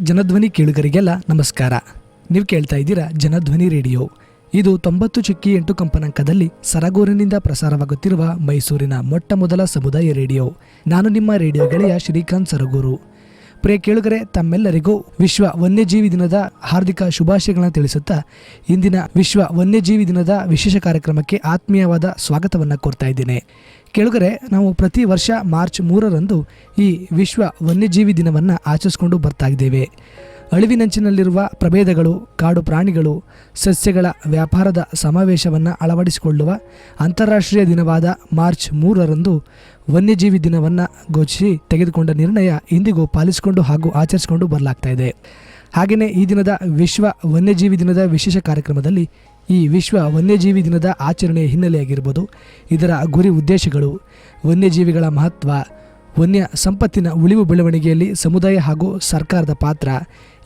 ಜನಧ್ವನಿ ಕೇಳುಗರಿಗೆಲ್ಲ ನಮಸ್ಕಾರ. ನೀವು ಕೇಳ್ತಾ ಇದ್ದೀರಾ ಜನಧ್ವನಿ ರೇಡಿಯೋ. ಇದು ತೊಂಬತ್ತು ಚಿಕ್ಕಿ ಎಂಟು ಕಂಪನಾಂಕದಲ್ಲಿ ಸರಗೂರಿನಿಂದ ಪ್ರಸಾರವಾಗುತ್ತಿರುವ ಮೈಸೂರಿನ ಮೊಟ್ಟ ಮೊದಲ ಸಮುದಾಯ ರೇಡಿಯೋ. ನಾನು ನಿಮ್ಮ ರೇಡಿಯೋ ಗೆಳೆಯ ಶ್ರೀಕಾಂತ್ ಸರಗೂರು. ಪ್ರಿಯ ಕೇಳುಗರೆ, ತಮ್ಮೆಲ್ಲರಿಗೂ ವಿಶ್ವ ವನ್ಯಜೀವಿ ದಿನದ ಹಾರ್ದಿಕ ಶುಭಾಶಯಗಳನ್ನು ತಿಳಿಸುತ್ತಾ ಇಂದಿನ ವಿಶ್ವ ವನ್ಯಜೀವಿ ದಿನದ ವಿಶೇಷ ಕಾರ್ಯಕ್ರಮಕ್ಕೆ ಆತ್ಮೀಯವಾದ ಸ್ವಾಗತವನ್ನು ಕೋರ್ತಾ ಇದ್ದೇನೆ. ಕೇಳುಗರೆ ನಾವು ಪ್ರತಿ ವರ್ಷ ಮಾರ್ಚ್ ಮೂರರಂದು ಈ ವಿಶ್ವ ವನ್ಯಜೀವಿ ದಿನವನ್ನು ಆಚರಿಸಿಕೊಂಡು ಬರ್ತಾ ಇದ್ದೇವೆ. ಅಳಿವಿನಂಚಿನಲ್ಲಿರುವ ಪ್ರಭೇದಗಳು, ಕಾಡು ಪ್ರಾಣಿಗಳು, ಸಸ್ಯಗಳ ವ್ಯಾಪಾರದ ಸಮಾವೇಶವನ್ನು ಅಳವಡಿಸಿಕೊಳ್ಳುವ ಅಂತಾರಾಷ್ಟ್ರೀಯ ದಿನವಾದ ಮಾರ್ಚ್ ಮೂರರಂದು ವನ್ಯಜೀವಿ ದಿನವನ್ನು ಘೋಷಿಸಿ ತೆಗೆದುಕೊಂಡ ನಿರ್ಣಯ ಇಂದಿಗೂ ಪಾಲಿಸಿಕೊಂಡು ಹಾಗೂ ಆಚರಿಸಿಕೊಂಡು ಬರಲಾಗ್ತಾ ಇದೆ. ಹಾಗೆಯೇ ಈ ದಿನದ ವಿಶ್ವ ವನ್ಯಜೀವಿ ದಿನದ ವಿಶೇಷ ಕಾರ್ಯಕ್ರಮದಲ್ಲಿ ಈ ವಿಶ್ವ ವನ್ಯಜೀವಿ ದಿನದ ಆಚರಣೆಯ ಹಿನ್ನೆಲೆಯಾಗಿರ್ಬೋದು. ಇದರ ಗುರಿ ಉದ್ದೇಶಗಳು, ವನ್ಯಜೀವಿಗಳ ಮಹತ್ವ, ವನ್ಯ ಸಂಪತ್ತಿನ ಉಳಿವು ಬೆಳವಣಿಗೆಯಲ್ಲಿ ಸಮುದಾಯ ಹಾಗೂ ಸರ್ಕಾರದ ಪಾತ್ರ,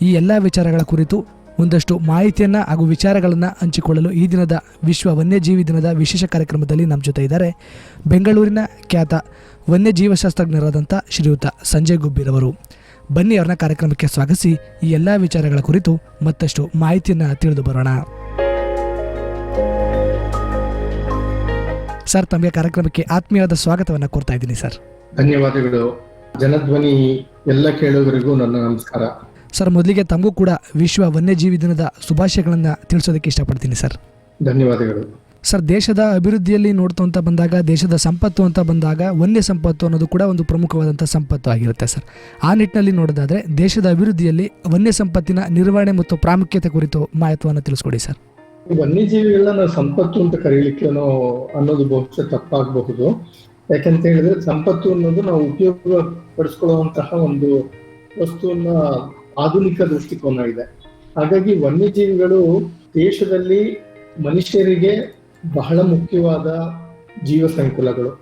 ಈ ಎಲ್ಲ ವಿಚಾರಗಳ ಕುರಿತು ಒಂದಷ್ಟು ಮಾಹಿತಿಯನ್ನು ಹಾಗೂ ವಿಚಾರಗಳನ್ನು ಹಂಚಿಕೊಳ್ಳಲು ಈ ದಿನದ ವಿಶ್ವ ವನ್ಯಜೀವಿ ದಿನದ ವಿಶೇಷ ಕಾರ್ಯಕ್ರಮದಲ್ಲಿ ನಮ್ಮ ಜೊತೆ ಇದ್ದಾರೆ ಬೆಂಗಳೂರಿನ ಖ್ಯಾತ ವನ್ಯಜೀವಶಾಸ್ತ್ರಜ್ಞರಾದಂಥ ಶ್ರೀಯುತ ಸಂಜಯ್ ಗುಬ್ಬಿರವರು ಬನ್ನಿ ಅವರನ್ನ ಕಾರ್ಯಕ್ರಮಕ್ಕೆ ಸ್ವಾಗತಿಸಿ ಈ ಎಲ್ಲ ವಿಚಾರಗಳ ಕುರಿತು ಮತ್ತಷ್ಟು ಮಾಹಿತಿಯನ್ನು ತಿಳಿದು ಬರೋಣ. ಸರ್ ತಮಗೆ ಕಾರ್ಯಕ್ರಮಕ್ಕೆ ಆತ್ಮೀಯವಾದ ಸ್ವಾಗತವನ್ನು ಕೋರ್ತಾ ಇದ್ದೀನಿ ಸರ್. ಧನ್ಯವಾದಗಳು. ಜನಧ್ವನಿ ಎಲ್ಲ ಕೇಳುಗರಿಗೂ ನನ್ನ ನಮಸ್ಕಾರ. ಸರ್ ಮೊದಲಿಗೆ ತಮಗೂ ಕೂಡ ವಿಶ್ವ ವನ್ಯಜೀವಿ ದಿನದ ಶುಭಾಶಯಗಳನ್ನು ತಿಳಿಸೋದಕ್ಕೆ ಇಷ್ಟಪಡ್ತೀನಿ ಸರ್. ಧನ್ಯವಾದಗಳು. ಸರ್ ದೇಶದ ಅಭಿವೃದ್ಧಿಯಲ್ಲಿ ನೋಡ್ತಾ ಅಂತ ಬಂದಾಗ ದೇಶದ ಸಂಪತ್ತು ಅಂತ ಬಂದಾಗ ವನ್ಯ ಸಂಪತ್ತು ಅನ್ನೋದು ಕೂಡ ಒಂದು ಪ್ರಮುಖವಾದಂಥ ಸಂಪತ್ತು ಆಗಿರುತ್ತೆ ಸರ್. ಆ ನಿಟ್ಟಿನಲ್ಲಿ ನೋಡೋದಾದರೆ ದೇಶದ ಅಭಿವೃದ್ಧಿಯಲ್ಲಿ ವನ್ಯ ಸಂಪತ್ತಿನ ನಿರ್ವಹಣೆ ಮತ್ತು ಪ್ರಾಮುಖ್ಯತೆ ಕುರಿತು ಮಾಹಿತಿಯನ್ನು ತಿಳಿಸ್ಕೊಡಿ ಸರ್. ವನ್ಯಜೀವಿಗಳನ್ನ ಸಂಪತ್ತು ಅಂತ ಕರೀಲಿಕ್ಕೇನೋ ಅನ್ನೋದು ಬಹುಶಃ ತಪ್ಪಾಗಬಹುದು. ಯಾಕಂತ ಹೇಳಿದ್ರೆ ಸಂಪತ್ತು ಅನ್ನೋದು ನಾವು ಉಪಯೋಗ ಪಡಿಸ್ಕೊಳ್ಳುವಂತಹ ಒಂದು ವಸ್ತುವನ್ನ ಆಧುನಿಕ ದೃಷ್ಟಿಕೋನ ಇದೆ. ಹಾಗಾಗಿ ವನ್ಯಜೀವಿಗಳು ದೇಶದಲ್ಲಿ ಮನುಷ್ಯರಿಗೆ ಬಹಳ ಮುಖ್ಯವಾದ ಜೀವ ಸಂಕುಲಗಳು.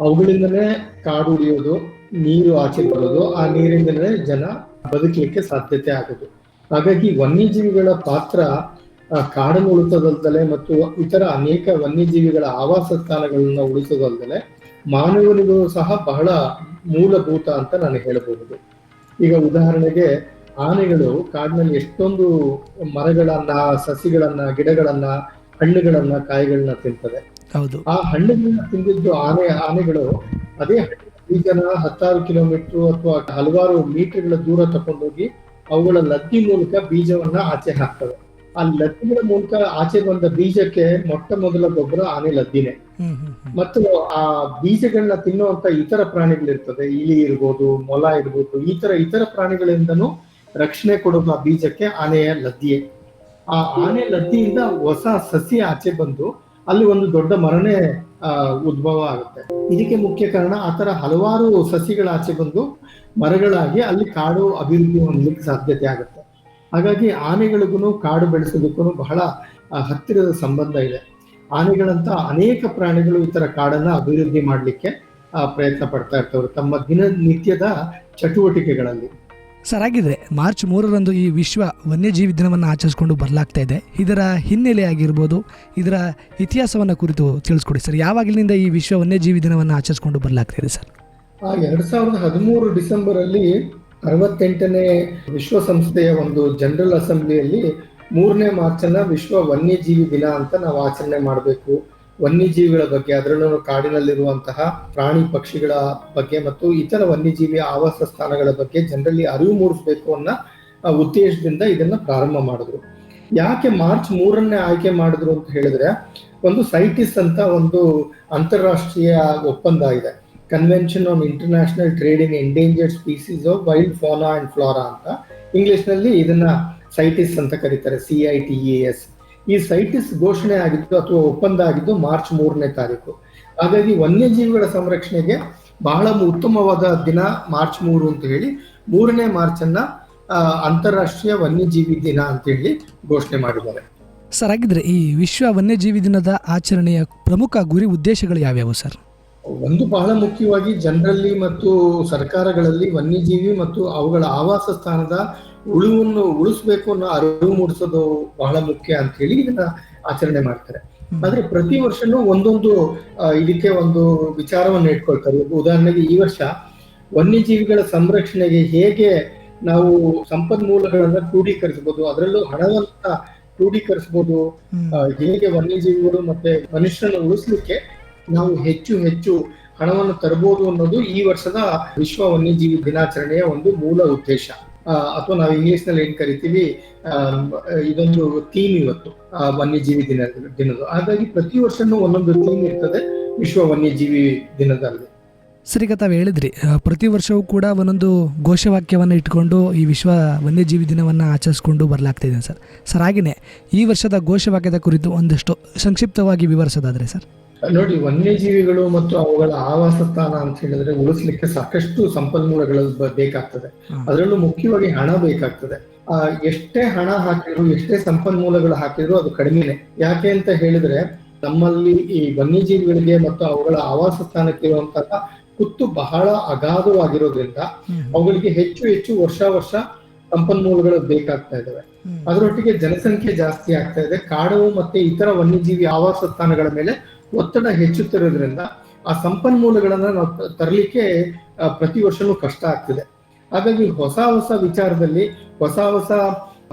ಅವುಗಳಿಂದನೇ ಕಾಡು ಉಳಿಯೋದು, ನೀರು ಆಚೆ ಬರೋದು, ಆ ನೀರಿಂದಲೇ ಜನ ಬದುಕಲಿಕ್ಕೆ ಸಾಧ್ಯತೆ ಆಗೋದು. ಹಾಗಾಗಿ ವನ್ಯಜೀವಿಗಳ ಪಾತ್ರ ಕಾಡನ್ನು ಉಳಿಸೋದಲ್ದಲೆ ಮತ್ತು ಇತರ ಅನೇಕ ವನ್ಯಜೀವಿಗಳ ಆವಾಸ ಸ್ಥಾನಗಳನ್ನ ಉಳಿಸೋದಲ್ದಲೆ ಮಾನವನಿಗೂ ಸಹ ಬಹಳ ಮೂಲಭೂತ ಅಂತ ನಾನು ಹೇಳಬಹುದು. ಈಗ ಉದಾಹರಣೆಗೆ ಆನೆಗಳು ಕಾಡಿನಲ್ಲಿ ಎಷ್ಟೊಂದು ಮರಗಳನ್ನ ಸಸಿಗಳನ್ನ ಗಿಡಗಳನ್ನ ಹಣ್ಣುಗಳನ್ನ ಕಾಯಿಗಳನ್ನ ತಿಂತದೆ ಹೌದು. ಆ ಹಣ್ಣುಗಳನ್ನ ತಿಂದಿದ್ದು ಆನೆ ಆನೆಗಳು ಅದೇ ಈಗನ ಹತ್ತಾರು ಕಿಲೋಮೀಟರ್ ಅಥವಾ ಹಲವಾರು ಮೀಟರ್ಗಳ ದೂರ ತಕೊಂಡೋಗಿ ಅವುಗಳ ಲದ್ದಿ ಮೂಲಕ ಬೀಜವನ್ನ ಆಚೆ ಹಾಕ್ತವೆ. ಆ ಲದ್ದಿಗಳ ಮೂಲಕ ಆಚೆ ಬಂದ ಬೀಜಕ್ಕೆ ಮೊಟ್ಟ ಮೊದಲ ಗೊಬ್ಬರ ಆನೆ ಲದ್ದಿನೇ. ಮತ್ತು ಆ ಬೀಜಗಳನ್ನ ತಿನ್ನುವಂತ ಇತರ ಪ್ರಾಣಿಗಳಿರ್ತದೆ. ಇಲಿ ಇರ್ಬೋದು ಮೊಲ ಇರ್ಬೋದು ಈ ತರ ಇತರ ಪ್ರಾಣಿಗಳಿಂದನು ರಕ್ಷಣೆ ಕೊಡುವ ಆ ಬೀಜಕ್ಕೆ ಆನೆಯ ಲದ್ದಿಯೇ. ಆ ಆನೆ ಲದ್ದಿಯಿಂದ ಹೊಸ ಸಸಿ ಆಚೆ ಬಂದು ಅಲ್ಲಿ ಒಂದು ದೊಡ್ಡ ಮರನೇ ಆ ಉದ್ಭವ ಆಗುತ್ತೆ. ಇದಕ್ಕೆ ಮುಖ್ಯ ಕಾರಣ ಆತರ ಹಲವಾರು ಸಸಿಗಳ ಆಚೆ ಬಂದು ಮರಗಳಾಗಿ ಅಲ್ಲಿ ಕಾಡು ಅಭಿವೃದ್ಧಿ ಹೊಂದಲಿಕ್ಕೆ ಸಾಧ್ಯತೆ ಆಗುತ್ತೆ. ಹಾಗಾಗಿ ಆನೆಗಳಿಗೂ ಕಾಡು ಬೆಳೆಸೋದಕ್ಕೂ ಬಹಳ ಹತ್ತಿರದ ಸಂಬಂಧ ಇದೆ. ಆನೆಗಳಂತ ಅನೇಕ ಪ್ರಾಣಿಗಳು ಈ ತರ ಕಾಡನ್ನ ಅಭಿವೃದ್ಧಿ ಮಾಡಲಿಕ್ಕೆ ಪ್ರಯತ್ನ ಪಡ್ತಾ ಇರ್ತವ್ರು. ತಮ್ಮ ದಿನನಿತ್ಯದ ಚಟುವಟಿಕೆಗಳಲ್ಲಿ. ಸರ್ ಆಗಿದ್ರೆ ಮಾರ್ಚ್ ಮೂರರಂದು ಈ ವಿಶ್ವ ವನ್ಯಜೀವಿ ದಿನವನ್ನು ಆಚರಿಸಿಕೊಂಡು ಬರಲಾಗ್ತಾ ಇದೆ. ಇದರ ಹಿನ್ನೆಲೆ ಆಗಿರ್ಬೋದು ಇದರ ಇತಿಹಾಸವನ್ನು ಕುರಿತು ತಿಳಿಸ್ಕೊಡಿ ಸರ್. ಯಾವಾಗಲಿಂದ ಈ ವಿಶ್ವ ವನ್ಯಜೀವಿ ದಿನವನ್ನು ಆಚರಿಸಿಕೊಂಡು ಬರಲಾಗ್ತಾ ಇದೆ ಸರ್? ಎರಡ್ ಸಾವಿರದ ಹದಿಮೂರು ಡಿಸೆಂಬರ್ ಅಲ್ಲಿ ಅರವತ್ತೆಂಟನೇ ವಿಶ್ವಸಂಸ್ಥೆಯ ಒಂದು ಜನರಲ್ ಅಸೆಂಬ್ಲಿಯಲ್ಲಿ ಮೂರನೇ ಮಾರ್ಚನ್ನ ವಿಶ್ವ ವನ್ಯಜೀವಿ ದಿನ ಅಂತ ನಾವು ಆಚರಣೆ ಮಾಡಬೇಕು. ವನ್ಯಜೀವಿಗಳ ಬಗ್ಗೆ, ಅದರಲ್ಲೂ ಕಾಡಿನಲ್ಲಿರುವಂತಹ ಪ್ರಾಣಿ ಪಕ್ಷಿಗಳ ಬಗ್ಗೆ ಮತ್ತು ಇತರ ವನ್ಯಜೀವಿ ಆವಾಸ ಸ್ಥಾನಗಳ ಬಗ್ಗೆ ಜನರಲ್ಲಿ ಅರಿವು ಮೂಡಿಸಬೇಕು ಅನ್ನೋ ಉದ್ದೇಶದಿಂದ ಇದನ್ನ ಪ್ರಾರಂಭ ಮಾಡಿದ್ರು. ಯಾಕೆ ಮಾರ್ಚ್ ಮೂರನ್ನೇ ಆಯ್ಕೆ ಮಾಡಿದ್ರು ಅಂತ ಹೇಳಿದ್ರೆ, ಒಂದು ಸೈಟಿಸ್ ಅಂತ ಒಂದು ಅಂತಾರಾಷ್ಟ್ರೀಯ ಒಪ್ಪಂದ ಇದೆ. Convention on International Trade in Endangered Species of Wild Fauna and Flora ಅಂತ ಇಂಗ್ಲಿಷ್ನಲ್ಲಿ ಇದನ್ನ ಸೈಟಿಸ್ ಅಂತ ಕರೀತಾರೆ ಸಿ ಐ ಟಿ ಎಸ್ ಈ ಸೈಟಿಸ್ ಘೋಷಣೆ ಆಗಿದ್ದು ಅಥವಾ ಒಪ್ಪಂದ ಆಗಿದ್ದು ಮಾರ್ಚ್ ಮೂರನೇ ತಾರೀಕು. ಹಾಗಾಗಿ ವನ್ಯಜೀವಿಗಳ ಸಂರಕ್ಷಣೆಗೆ ಬಹಳ ಉತ್ತಮವಾದ ದಿನ ಮಾರ್ಚ್ ಮೂರು ಅಂತ ಹೇಳಿ, ಮೂರನೇ ಮಾರ್ಚ್ ಅನ್ನ ಅಂತಾರಾಷ್ಟ್ರೀಯ ವನ್ಯಜೀವಿ ದಿನ ಅಂತ ಹೇಳಿ ಘೋಷಣೆ ಮಾಡಿದ್ದಾರೆ. ಸರ್, ಹಾಗಿದ್ರೆ ಈ ವಿಶ್ವ ವನ್ಯಜೀವಿ ದಿನದ ಆಚರಣೆಯ ಪ್ರಮುಖ ಗುರಿ ಉದ್ದೇಶಗಳು ಯಾವ್ಯಾವು ಸರ್? ಒಂದು ಬಹಳ ಮುಖ್ಯವಾಗಿ ಜನರಲ್ಲಿ ಮತ್ತು ಸರ್ಕಾರಗಳಲ್ಲಿ ವನ್ಯಜೀವಿ ಮತ್ತು ಅವುಗಳ ಆವಾಸ ಸ್ಥಾನದ ಉಳುವನ್ನು ಉಳಿಸ್ಬೇಕು ಅನ್ನೋ ಅರಿವು ಮೂಡಿಸೋದು ಬಹಳ ಮುಖ್ಯ ಅಂತ ಹೇಳಿ ಇದನ್ನ ಆಚರಣೆ ಮಾಡ್ತಾರೆ. ಆದ್ರೆ ಪ್ರತಿ ವರ್ಷನೂ ಒಂದೊಂದು ಇದಕ್ಕೆ ಒಂದು ವಿಚಾರವನ್ನು ಇಟ್ಕೊಳ್ತಾರೆ. ಉದಾಹರಣೆಗೆ ಈ ವರ್ಷ ವನ್ಯಜೀವಿಗಳ ಸಂರಕ್ಷಣೆಗೆ ಹೇಗೆ ನಾವು ಸಂಪನ್ಮೂಲಗಳನ್ನ ಕ್ರೋಢೀಕರಿಸಬಹುದು ಅದರಲ್ಲೂ ಹಣವನ್ನ ಕ್ರೋಢೀಕರಿಸಬಹುದು ಹೇಗೆ ವನ್ಯಜೀವಿಗಳು ಮತ್ತೆ ಮನುಷ್ಯನ ಉಳಿಸ್ಲಿಕ್ಕೆ ನಾವು ಹೆಚ್ಚು ಹೆಚ್ಚು ಹಣವನ್ನು ತರಬಹುದು ಅನ್ನೋದು ಈ ವರ್ಷದ ವಿಶ್ವ ವನ್ಯಜೀವಿ ದಿನಾಚರಣೆಯ ಒಂದು ಮೂಲ ಉದ್ದೇಶ. ಅಥವಾ ನಾವು ಇಂಗ್ಲಿಷ್ನಲ್ಲಿ ಏನ್ ಕರಿತೀವಿ ಇದೊಂದು ಥೀಮ್ ಇವತ್ತು ವನ್ಯಜೀವಿ ದಿನ ದಿನದ ಹಾಗಾಗಿ ಪ್ರತಿ ವರ್ಷನೂ ಒಂದೊಂದು ಥೀಮ್ ಇರ್ತದೆ ವಿಶ್ವ ವನ್ಯಜೀವಿ ದಿನದಲ್ಲಿ. ಸರಿ ತಾವು ಹೇಳಿದ್ರಿ ಪ್ರತಿ ವರ್ಷವೂ ಕೂಡ ಒಂದೊಂದು ಘೋಷವಾಕ್ಯವನ್ನು ಇಟ್ಕೊಂಡು ಈ ವಿಶ್ವ ವನ್ಯಜೀವಿ ದಿನವನ್ನು ಆಚರಿಸ್ಕೊಂಡು ಬರಲಾಗ್ತಿದೆ ಸರ್. ಸರ್ ಹಾಗೆಯೇ ಈ ವರ್ಷದ ಘೋಷವಾಕ್ಯದ ಕುರಿತು ಒಂದಷ್ಟು ಸಂಕ್ಷಿಪ್ತವಾಗಿ ವಿವರಿಸೋದಾದರೆ ಸರ್. ನೋಡಿ ವನ್ಯಜೀವಿಗಳು ಮತ್ತು ಅವುಗಳ ಆವಾಸ ಸ್ಥಾನ ಅಂತ ಹೇಳಿದ್ರೆ ಉಳಿಸ್ಲಿಕ್ಕೆ ಸಾಕಷ್ಟು ಸಂಪನ್ಮೂಲಗಳು ಬೇಕಾಗ್ತದೆ. ಅದರಲ್ಲೂ ಮುಖ್ಯವಾಗಿ ಹಣ ಬೇಕಾಗ್ತದೆ. ಆ, ಎಷ್ಟೇ ಹಣ ಹಾಕಿದ್ರು ಎಷ್ಟೇ ಸಂಪನ್ಮೂಲಗಳು ಹಾಕಿದ್ರು ಅದು ಕಡಿಮೆನೆ. ಯಾಕೆ ಅಂತ ಹೇಳಿದ್ರೆ ನಮ್ಮಲ್ಲಿ ಈ ವನ್ಯಜೀವಿಗಳಿಗೆ ಮತ್ತು ಅವುಗಳ ಆವಾಸ ಸ್ಥಾನಕ್ಕೆ ಇರುವಂತಹ ಕುತ್ತು ಬಹಳ ಅಗಾಧವಾಗಿರೋದ್ರಿಂದ ಅವುಗಳಿಗೆ ಹೆಚ್ಚು ಹೆಚ್ಚು ವರ್ಷ ವರ್ಷ ಸಂಪನ್ಮೂಲಗಳು ಬೇಕಾಗ್ತಾ ಇದಾವೆ ಅದರೊಟ್ಟಿಗೆ ಜನಸಂಖ್ಯೆ ಜಾಸ್ತಿ ಆಗ್ತಾ ಇದೆ. ಕಾಡು ಮತ್ತೆ ಇತರ ವನ್ಯಜೀವಿ ಆವಾಸ ಸ್ಥಾನಗಳ ಮೇಲೆ ಒತ್ತಡ ಹೆಚ್ಚುತ್ತಿರೋದ್ರಿಂದ ಆ ಸಂಪನ್ಮೂಲಗಳನ್ನ ನಾವು ತರಲಿಕ್ಕೆ ಪ್ರತಿ ವರ್ಷನೂ ಕಷ್ಟ ಆಗ್ತಿದೆ. ಹಾಗಾಗಿ ಹೊಸ ಹೊಸ ವಿಚಾರದಲ್ಲಿ ಹೊಸ ಹೊಸ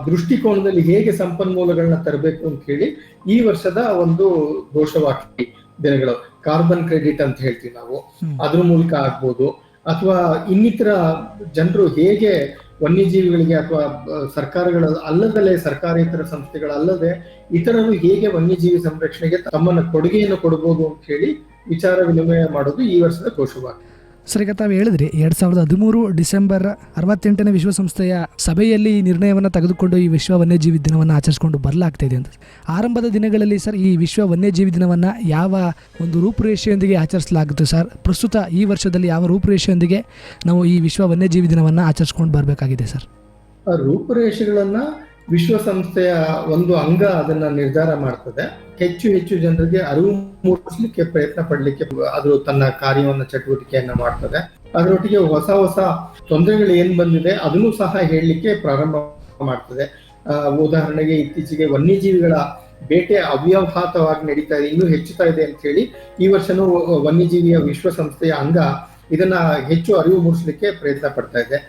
ದೃಷ್ಟಿಕೋನದಲ್ಲಿ ಹೇಗೆ ಸಂಪನ್ಮೂಲಗಳನ್ನ ತರಬೇಕು ಅಂತ ಹೇಳಿ ಈ ವರ್ಷದ ಒಂದು ಘೋಷವಾಕ್ಯ ದಿನಗಳು. ಕಾರ್ಬನ್ ಕ್ರೆಡಿಟ್ ಅಂತ ಹೇಳ್ತೀವಿ ನಾವು. ಅದ್ರ ಮೂಲಕ ಆಗ್ಬೋದು. ಅಥವಾ ಇನ್ನಿತರ ಜನರು ಹೇಗೆ ವನ್ಯಜೀವಿಗಳಿಗೆ ಅಥವಾ ಸರ್ಕಾರಗಳ ಅಲ್ಲದಲ್ಲೇ ಸರ್ಕಾರೇತರ ಸಂಸ್ಥೆಗಳಲ್ಲದೆ ಇತರರು ಹೇಗೆ ವನ್ಯಜೀವಿ ಸಂರಕ್ಷಣೆಗೆ ತಮ್ಮನ್ನ ಕೊಡುಗೆಯನ್ನು ಕೊಡಬಹುದು ಅಂತ ಹೇಳಿ ವಿಚಾರ ವಿನಿಮಯ ಮಾಡೋದು ಈ ವರ್ಷದ ಘೋಷವಾಕ್ಯ. ಸರ್, ಈಗ ತಾವು ಹೇಳಿದ್ರಿ ಎರಡು ಸಾವಿರದ ಹದಿಮೂರು ಡಿಸೆಂಬರ್ ಅರವತ್ತೆಂಟನೇ ವಿಶ್ವಸಂಸ್ಥೆಯ ಸಭೆಯಲ್ಲಿ ಈ ನಿರ್ಣಯವನ್ನು ತೆಗೆದುಕೊಂಡು ಈ ವಿಶ್ವ ವನ್ಯಜೀವಿ ದಿನವನ್ನು ಆಚರಿಸಿಕೊಂಡು ಬರಲಾಗ್ತಾ ಇದೆ ಅಂತ. ಆರಂಭದ ದಿನಗಳಲ್ಲಿ ಸರ್, ಈ ವಿಶ್ವ ವನ್ಯಜೀವಿ ದಿನವನ್ನು ಯಾವ ಒಂದು ರೂಪುರೇಷೆಯೊಂದಿಗೆ ಆಚರಿಸಲಾಗುತ್ತೆ ಸರ್? ಪ್ರಸ್ತುತ ಈ ವರ್ಷದಲ್ಲಿ ಯಾವ ರೂಪುರೇಷೆಯೊಂದಿಗೆ ನಾವು ಈ ವಿಶ್ವ ವನ್ಯಜೀವಿ ದಿನವನ್ನು ಆಚರಿಸ್ಕೊಂಡು ಬರಬೇಕಾಗಿದೆ ಸರ್? ರೂಪುರೇಷೆಗಳನ್ನ ವಿಶ್ವಸಂಸ್ಥೆಯ ಒಂದು ಅಂಗ ಅದನ್ನ ನಿರ್ಧಾರ ಮಾಡ್ತದೆ. ಹೆಚ್ಚು ಹೆಚ್ಚು ಜನರಿಗೆ ಅರಿವು ಮೂಡಿಸಲಿಕ್ಕೆ ಪ್ರಯತ್ನ ಪಡಲಿಕ್ಕೆ ಅದು ತನ್ನ ಕಾರ್ಯವನ್ನ ಚಟುವಟಿಕೆಯನ್ನ ಮಾಡ್ತದೆ. ಅದರೊಟ್ಟಿಗೆ ಹೊಸ ಹೊಸ ತೊಂದರೆಗಳು ಏನ್ ಬಂದಿದೆ ಅದನ್ನು ಸಹ ಹೇಳಲಿಕ್ಕೆ ಪ್ರಾರಂಭ ಮಾಡ್ತದೆ. ಉದಾಹರಣೆಗೆ ಇತ್ತೀಚೆಗೆ ವನ್ಯಜೀವಿಗಳ ಬೇಟೆ ಅವ್ಯವಹಾತವಾಗಿ ನಡೀತಾ ಇದೆ, ಇನ್ನೂ ಹೆಚ್ಚುತ್ತಾ ಇದೆ ಅಂತ ಹೇಳಿ ಈ ವರ್ಷನೂ ವನ್ಯಜೀವಿಯ ವಿಶ್ವಸಂಸ್ಥೆಯ ಅಂಗ ಇದನ್ನ ಹೆಚ್ಚು ಅರಿವು ಮೂಡಿಸಲಿಕ್ಕೆ ಪ್ರಯತ್ನ ಪಡ್ತಾ ಇದೆ.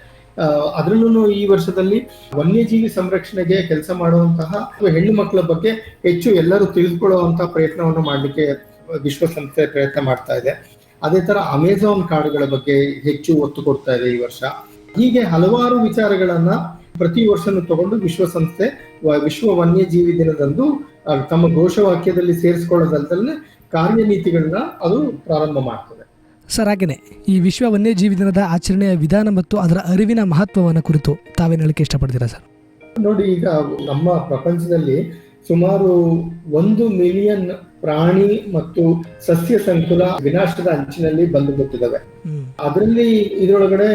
ಅದರಲ್ಲೂ ಈ ವರ್ಷದಲ್ಲಿ ವನ್ಯಜೀವಿ ಸಂರಕ್ಷಣೆಗೆ ಕೆಲಸ ಮಾಡುವಂತಹ ಹೆಣ್ಣು ಮಕ್ಕಳ ಬಗ್ಗೆ ಹೆಚ್ಚು ಎಲ್ಲರೂ ತಿಳಿದುಕೊಳ್ಳುವಂತಹ ಪ್ರಯತ್ನವನ್ನು ಮಾಡಲಿಕ್ಕೆ ವಿಶ್ವಸಂಸ್ಥೆ ಪ್ರಯತ್ನ ಮಾಡ್ತಾ ಇದೆ. ಅದೇ ತರ ಅಮೆಜಾನ್ ಕಾರ್ಡ್ಗಳ ಬಗ್ಗೆ ಹೆಚ್ಚು ಒತ್ತು ಕೊಡ್ತಾ ಇದೆ ಈ ವರ್ಷ. ಹೀಗೆ ಹಲವಾರು ವಿಚಾರಗಳನ್ನ ಪ್ರತಿ ವರ್ಷನೂ ತಗೊಂಡು ವಿಶ್ವಸಂಸ್ಥೆ ವಿಶ್ವ ವನ್ಯಜೀವಿ ದಿನದಂದು ತಮ್ಮ ಘೋಷವಾಕ್ಯದಲ್ಲಿ ಸೇರಿಸಿಕೊಳ್ಳೋದಲ್ಲದೆ ಕಾರ್ಯನೀತಿಗಳನ್ನ ಅದು ಪ್ರಾರಂಭ ಮಾಡ್ತದೆ. ಸರ್ ಹಾಗೆಯೇ ಈ ವಿಶ್ವ ವನ್ಯಜೀವಿ ದಿನದ ಆಚರಣೆಯ ವಿಧಾನ ಮತ್ತು ಅದರ ಅರಿವಿನ ಮಹತ್ವವನ್ನು ಕುರಿತು ತಾವೇನು ಹೇಳಕ್ಕೆ ಇಷ್ಟಪಡ್ತೀರಾ ಸರ್? ನೋಡಿ ಈಗ ನಮ್ಮ ಪ್ರಪಂಚದಲ್ಲಿ ಸುಮಾರು ಒಂದು ಮಿಲಿಯನ್ ಪ್ರಾಣಿ ಮತ್ತು ಸಸ್ಯ ಸಂಕುಲ ವಿನಾಶದ ಅಂಚಿನಲ್ಲಿ ಬಂದು ಬಿಟ್ಟಿದ್ದಾವೆ. ಅದರಲ್ಲಿ ಇದರೊಳಗಡೆ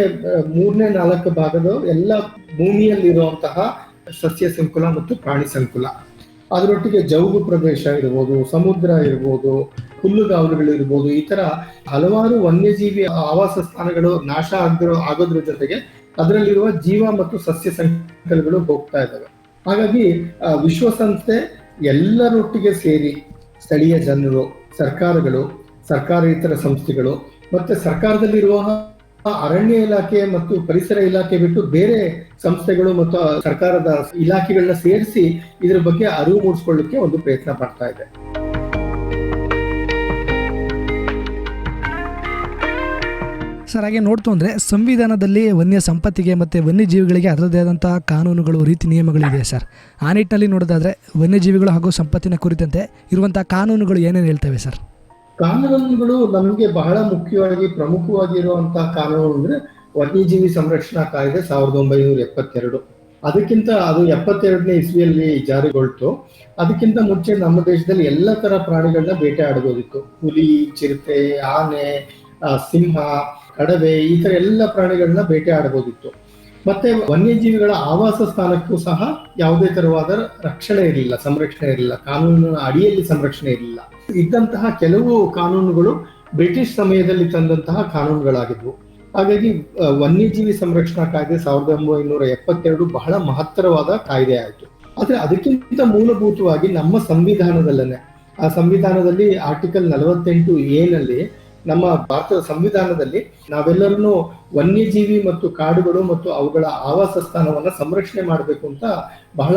ಮೂರನೇ ನಾಲ್ಕು ಭಾಗದ ಎಲ್ಲ ಭೂಮಿಯಲ್ಲಿರುವಂತಹ ಸಸ್ಯ ಸಂಕುಲ ಮತ್ತು ಪ್ರಾಣಿ ಸಂಕುಲ. ಅದರೊಟ್ಟಿಗೆ ಜೌಗು ಪ್ರದೇಶ ಇರ್ಬೋದು, ಸಮುದ್ರ ಇರ್ಬೋದು ಹುಲ್ಲುಗಾವಲುಗಳು ಇರ್ಬೋದು, ಈ ತರ ಹಲವಾರು ವನ್ಯಜೀವಿ ಆವಾಸ ಸ್ಥಾನಗಳು ನಾಶ ಆಗದಿರೋ, ಆಗೋದ್ರ ಜೊತೆಗೆ ಅದರಲ್ಲಿರುವ ಜೀವ ಮತ್ತು ಸಸ್ಯ ಸಂಕಲ್ಗಳು ಹೋಗ್ತಾ ಇದ್ದಾವೆ. ಹಾಗಾಗಿ ವಿಶ್ವಸಂಸ್ಥೆ ಎಲ್ಲರೊಟ್ಟಿಗೆ ಸೇರಿ ಸ್ಥಳೀಯ ಜನರು, ಸರ್ಕಾರಗಳು, ಸರ್ಕಾರೇತರ ಸಂಸ್ಥೆಗಳು, ಮತ್ತೆ ಸರ್ಕಾರದಲ್ಲಿರುವ ಅರಣ್ಯ ಇಲಾಖೆ ಮತ್ತು ಪರಿಸರ ಇಲಾಖೆ ಬಿಟ್ಟು ಬೇರೆ ಸಂಸ್ಥೆಗಳು ಮತ್ತು ಸರ್ಕಾರದ ಇಲಾಖೆಗಳನ್ನ ಸೇರಿಸಿ ಇದ್ರ ಬಗ್ಗೆ ಅರಿವು ಮೂಡಿಸ್ಕೊಳ್ಳಿಕ್ಕೆ ಒಂದು ಪ್ರಯತ್ನ ಪಡ್ತಾ ಇದೆ. ಸರ್, ಹಾಗೆ ನೋಡ್ತು ಅಂದರೆ ಸಂವಿಧಾನದಲ್ಲಿ ವನ್ಯ ಸಂಪತ್ತಿಗೆ ಮತ್ತೆ ವನ್ಯಜೀವಿಗಳಿಗೆ ಅದರದೇ ಆದಂತಹ ಕಾನೂನುಗಳು, ರೀತಿ ನಿಯಮಗಳಿವೆ ಸರ್. ಆ ನಿಟ್ಟಿನಲ್ಲಿ ನೋಡೋದಾದ್ರೆ ವನ್ಯಜೀವಿಗಳು ಹಾಗೂ ಸಂಪತ್ತಿನ ಕುರಿತಂತೆ ಇರುವಂಥ ಕಾನೂನುಗಳು ಏನೇನು ಹೇಳ್ತವೆ ಸರ್? ಕಾನೂನುಗಳು ನಮಗೆ ಬಹಳ ಮುಖ್ಯವಾಗಿ ಪ್ರಮುಖವಾಗಿರುವಂತಹ ಕಾನೂನು ಅಂದ್ರೆ ವನ್ಯಜೀವಿ ಸಂರಕ್ಷಣಾ ಕಾಯ್ದೆ ಸಾವಿರದ ಒಂಬೈನೂರ ಎಪ್ಪತ್ತೆರಡು. ಅದಕ್ಕಿಂತ ಅದು ಎಪ್ಪತ್ತೆರಡನೇ ಇಸ್ವಿಯಲ್ಲಿ ಜಾರಿಗೊಳ್ತು. ಅದಕ್ಕಿಂತ ಮುಂಚೆ ನಮ್ಮ ದೇಶದಲ್ಲಿ ಎಲ್ಲ ತರ ಪ್ರಾಣಿಗಳನ್ನ ಬೇಟೆ ಆಡಬಹುದಿತ್ತು ಹುಲಿ, ಚಿರತೆ, ಆನೆ ಸಿಂಹ, ಕಡವೆ ಈ ತರ ಎಲ್ಲ ಪ್ರಾಣಿಗಳನ್ನ ಬೇಟೆ ಆಡಬಹುದಿತ್ತು ಮತ್ತೆ ವನ್ಯಜೀವಿಗಳ ಆವಾಸ ಸ್ಥಾನಕ್ಕೂ ಸಹ ಯಾವುದೇ ತರವಾದ ರಕ್ಷಣೆ ಇರಲಿಲ್ಲ, ಸಂರಕ್ಷಣೆ ಇರಲಿಲ್ಲ, ಕಾನೂನಿನ ಅಡಿಯಲ್ಲಿ ಸಂರಕ್ಷಣೆ ಇರಲಿಲ್ಲ. ಇದ್ದಂತಹ ಕೆಲವು ಕಾನೂನುಗಳು ಬ್ರಿಟಿಷ್ ಸಮಯದಲ್ಲಿ ತಂದಂತಹ ಕಾನೂನುಗಳಾಗಿದ್ವು. ಹಾಗಾಗಿ ವನ್ಯಜೀವಿ ಸಂರಕ್ಷಣಾ ಕಾಯ್ದೆ ಸಾವಿರದ ಒಂಬೈನೂರ ಎಪ್ಪತ್ತೆರಡು ಬಹಳ ಮಹತ್ತರವಾದ ಕಾಯ್ದೆ ಆಯಿತು. ಆದ್ರೆ ಅದಕ್ಕಿಂತ ಮೂಲಭೂತವಾಗಿ ನಮ್ಮ ಸಂವಿಧಾನದಲ್ಲೇ ಆ ಸಂವಿಧಾನದಲ್ಲಿ ಆರ್ಟಿಕಲ್ ನಲವತ್ತೆಂಟು ಎನಲ್ಲಿ ನಲ್ಲಿ ನಮ್ಮ ಭಾರತದ ಸಂವಿಧಾನದಲ್ಲಿ ನಾವೆಲ್ಲರೂ ವನ್ಯಜೀವಿ ಮತ್ತು ಕಾಡುಗಳು ಮತ್ತು ಅವುಗಳ ಆವಾಸ ಸ್ಥಾನವನ್ನು ಸಂರಕ್ಷಣೆ ಮಾಡಬೇಕು ಅಂತ ಬಹಳ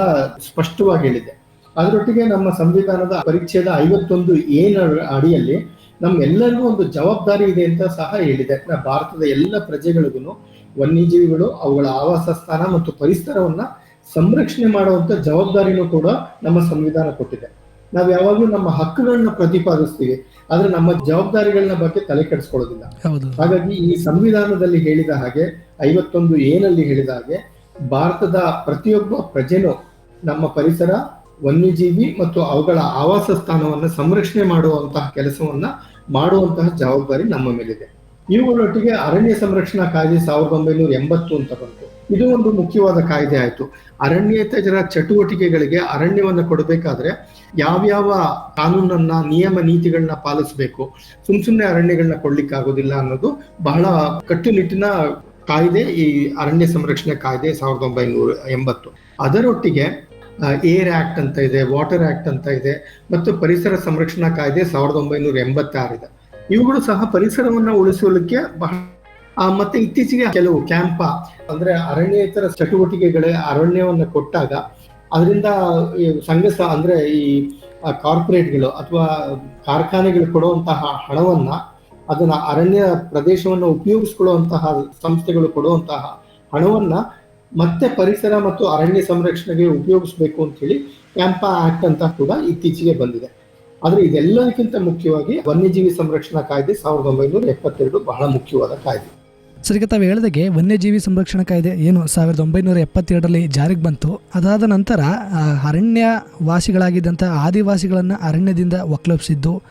ಸ್ಪಷ್ಟವಾಗಿ ಹೇಳಿದೆ. ಅದರೊಟ್ಟಿಗೆ ನಮ್ಮ ಸಂವಿಧಾನದ ಪರಿಚ್ಛೇದ ಐವತ್ತೊಂದು ಏನ ಅಡಿಯಲ್ಲಿ ನಮ್ಮೆಲ್ಲರಿಗೂ ಒಂದು ಜವಾಬ್ದಾರಿ ಇದೆ ಅಂತ ಸಹ ಹೇಳಿದೆ. ಭಾರತದ ಎಲ್ಲ ಪ್ರಜೆಗಳಿಗೂ ವನ್ಯಜೀವಿಗಳು ಅವುಗಳ ಆವಾಸ ಸ್ಥಾನ ಮತ್ತು ಪರಿಸರವನ್ನ ಸಂರಕ್ಷಣೆ ಮಾಡುವಂತ ಜವಾಬ್ದಾರಿನೂ ಕೂಡ ನಮ್ಮ ಸಂವಿಧಾನ ಕೊಟ್ಟಿದೆ. ನಾವು ಯಾವಾಗಲೂ ನಮ್ಮ ಹಕ್ಕುಗಳನ್ನ ಪ್ರತಿಪಾದಿಸ್ತೀವಿ ಆದ್ರೆ ನಮ್ಮ ಜವಾಬ್ದಾರಿಗಳನ್ನ ಬಗ್ಗೆ ತಲೆ ಕೆಡಿಸ್ಕೊಳ್ಳೋದಿಲ್ಲ. ಹಾಗಾಗಿ ಈ ಸಂವಿಧಾನದಲ್ಲಿ ಹೇಳಿದ ಹಾಗೆ ಐವತ್ತೊಂದು ಏನಲ್ಲಿ ಹೇಳಿದ ಹಾಗೆ ಭಾರತದ ಪ್ರತಿಯೊಬ್ಬ ಪ್ರಜೆನೂ ನಮ್ಮ ಪರಿಸರ ವನ್ಯಜೀವಿ ಮತ್ತು ಅವುಗಳ ಆವಾಸ ಸ್ಥಾನವನ್ನ ಸಂರಕ್ಷಣೆ ಮಾಡುವಂತಹ ಕೆಲಸವನ್ನ ಮಾಡುವಂತಹ ಜವಾಬ್ದಾರಿ ನಮ್ಮ ಮೇಲಿದೆ. ಇವುಗಳೊಟ್ಟಿಗೆ ಅರಣ್ಯ ಸಂರಕ್ಷಣಾ ಕಾಯ್ದೆ ಸಾವಿರದ ಒಂಬೈನೂರ ಎಂಬತ್ತು ಅಂತ ಬಂತು. ಇದು ಒಂದು ಮುಖ್ಯವಾದ ಕಾಯ್ದೆ ಆಯಿತು. ಅರಣ್ಯೇತರ ಚಟುವಟಿಕೆಗಳಿಗೆ ಅರಣ್ಯವನ್ನು ಕೊಡಬೇಕಾದ್ರೆ ಯಾವ್ಯಾವ ಕಾನೂನನ್ನ, ನಿಯಮ ನೀತಿಗಳನ್ನ ಪಾಲಿಸಬೇಕು, ಸುಮ್ ಸುಮ್ಮನೆ ಅರಣ್ಯಗಳನ್ನ ಕೊಡ್ಲಿಕ್ಕೆ ಆಗೋದಿಲ್ಲ ಅನ್ನೋದು ಬಹಳ ಕಟ್ಟುನಿಟ್ಟಿನ ಕಾಯ್ದೆ ಈ ಅರಣ್ಯ ಸಂರಕ್ಷಣೆ ಕಾಯ್ದೆ ಸಾವಿರದ ಒಂಬೈನೂರ ಎಂಬತ್ತು. ಅದರೊಟ್ಟಿಗೆ ಏರ್ ಆಕ್ಟ್ ಅಂತ ಇದೆ ವಾಟರ್ ಆಕ್ಟ್ ಅಂತ ಇದೆ, ಮತ್ತು ಪರಿಸರ ಸಂರಕ್ಷಣಾ ಕಾಯ್ದೆ ಸಾವಿರದ ಒಂಬೈನೂರ ಎಂಬತ್ತಾರಿದೆ. ಇವುಗಳು ಸಹ ಪರಿಸರವನ್ನು ಉಳಿಸಲಿಕ್ಕೆ ಬಹಳ ಮತ್ತೆ ಇತ್ತೀಚೆಗೆ ಕೆಲವು ಕ್ಯಾಂಪ, ಅಂದ್ರೆ ಅರಣ್ಯೇತರ ಚಟುವಟಿಕೆಗಳೇ ಅರಣ್ಯವನ್ನು ಕೊಟ್ಟಾಗ, ಅದರಿಂದ ಸಂಘ ಅಂದ್ರೆ ಈ ಕಾರ್ಪೊರೇಟ್ಗಳು ಅಥವಾ ಕಾರ್ಖಾನೆಗಳು ಕೊಡುವಂತಹ ಹಣವನ್ನ, ಅದನ್ನ ಅರಣ್ಯ ಪ್ರದೇಶವನ್ನು ಉಪಯೋಗಿಸ್ಕೊಳ್ಳುವಂತಹ ಸಂಸ್ಥೆಗಳು ಕೊಡುವಂತಹ ಹಣವನ್ನ ಮತ್ತೆ ಪರಿಸರ ಮತ್ತು ಅರಣ್ಯ ಸಂರಕ್ಷಣೆಗೆ ಉಪಯೋಗಿಸ್ಬೇಕು ಅಂತ ಹೇಳಿ ಕ್ಯಾಂಪಾ ಆಕ್ಟ್ ಅಂತ ಕೂಡ ಇತ್ತೀಚೆಗೆ ಬಂದಿದೆ. ಆದರೆ ಇದೆಲ್ಲದಕ್ಕಿಂತ ಮುಖ್ಯವಾಗಿ ವನ್ಯಜೀವಿ ಸಂರಕ್ಷಣಾ ಕಾಯ್ದೆ ಸಾವಿರದ ಒಂಬೈನೂರ ಎಪ್ಪತ್ತೆರಡು ಬಹಳ ಮುಖ್ಯವಾದ ಕಾಯ್ದೆ. ಸರಿಗೆ ತಾವು ಹೇಳಿದಾಗೆ ವನ್ಯಜೀವಿ ಸಂರಕ್ಷಣಾ ಕಾಯ್ದೆ ಏನು ಸಾವಿರದ ಒಂಬೈನೂರ ಎಪ್ಪತ್ತೆರಡರಲ್ಲಿ ಜಾರಿಗೆ ಬಂತು. ಅದಾದ ನಂತರ ಅರಣ್ಯ ವಾಸಿಗಳಾಗಿದ್ದಂಥ ಆದಿವಾಸಿಗಳನ್ನು ಅರಣ್ಯದಿಂದ ಒಕ್ಲಪಿಸಿದ್ದು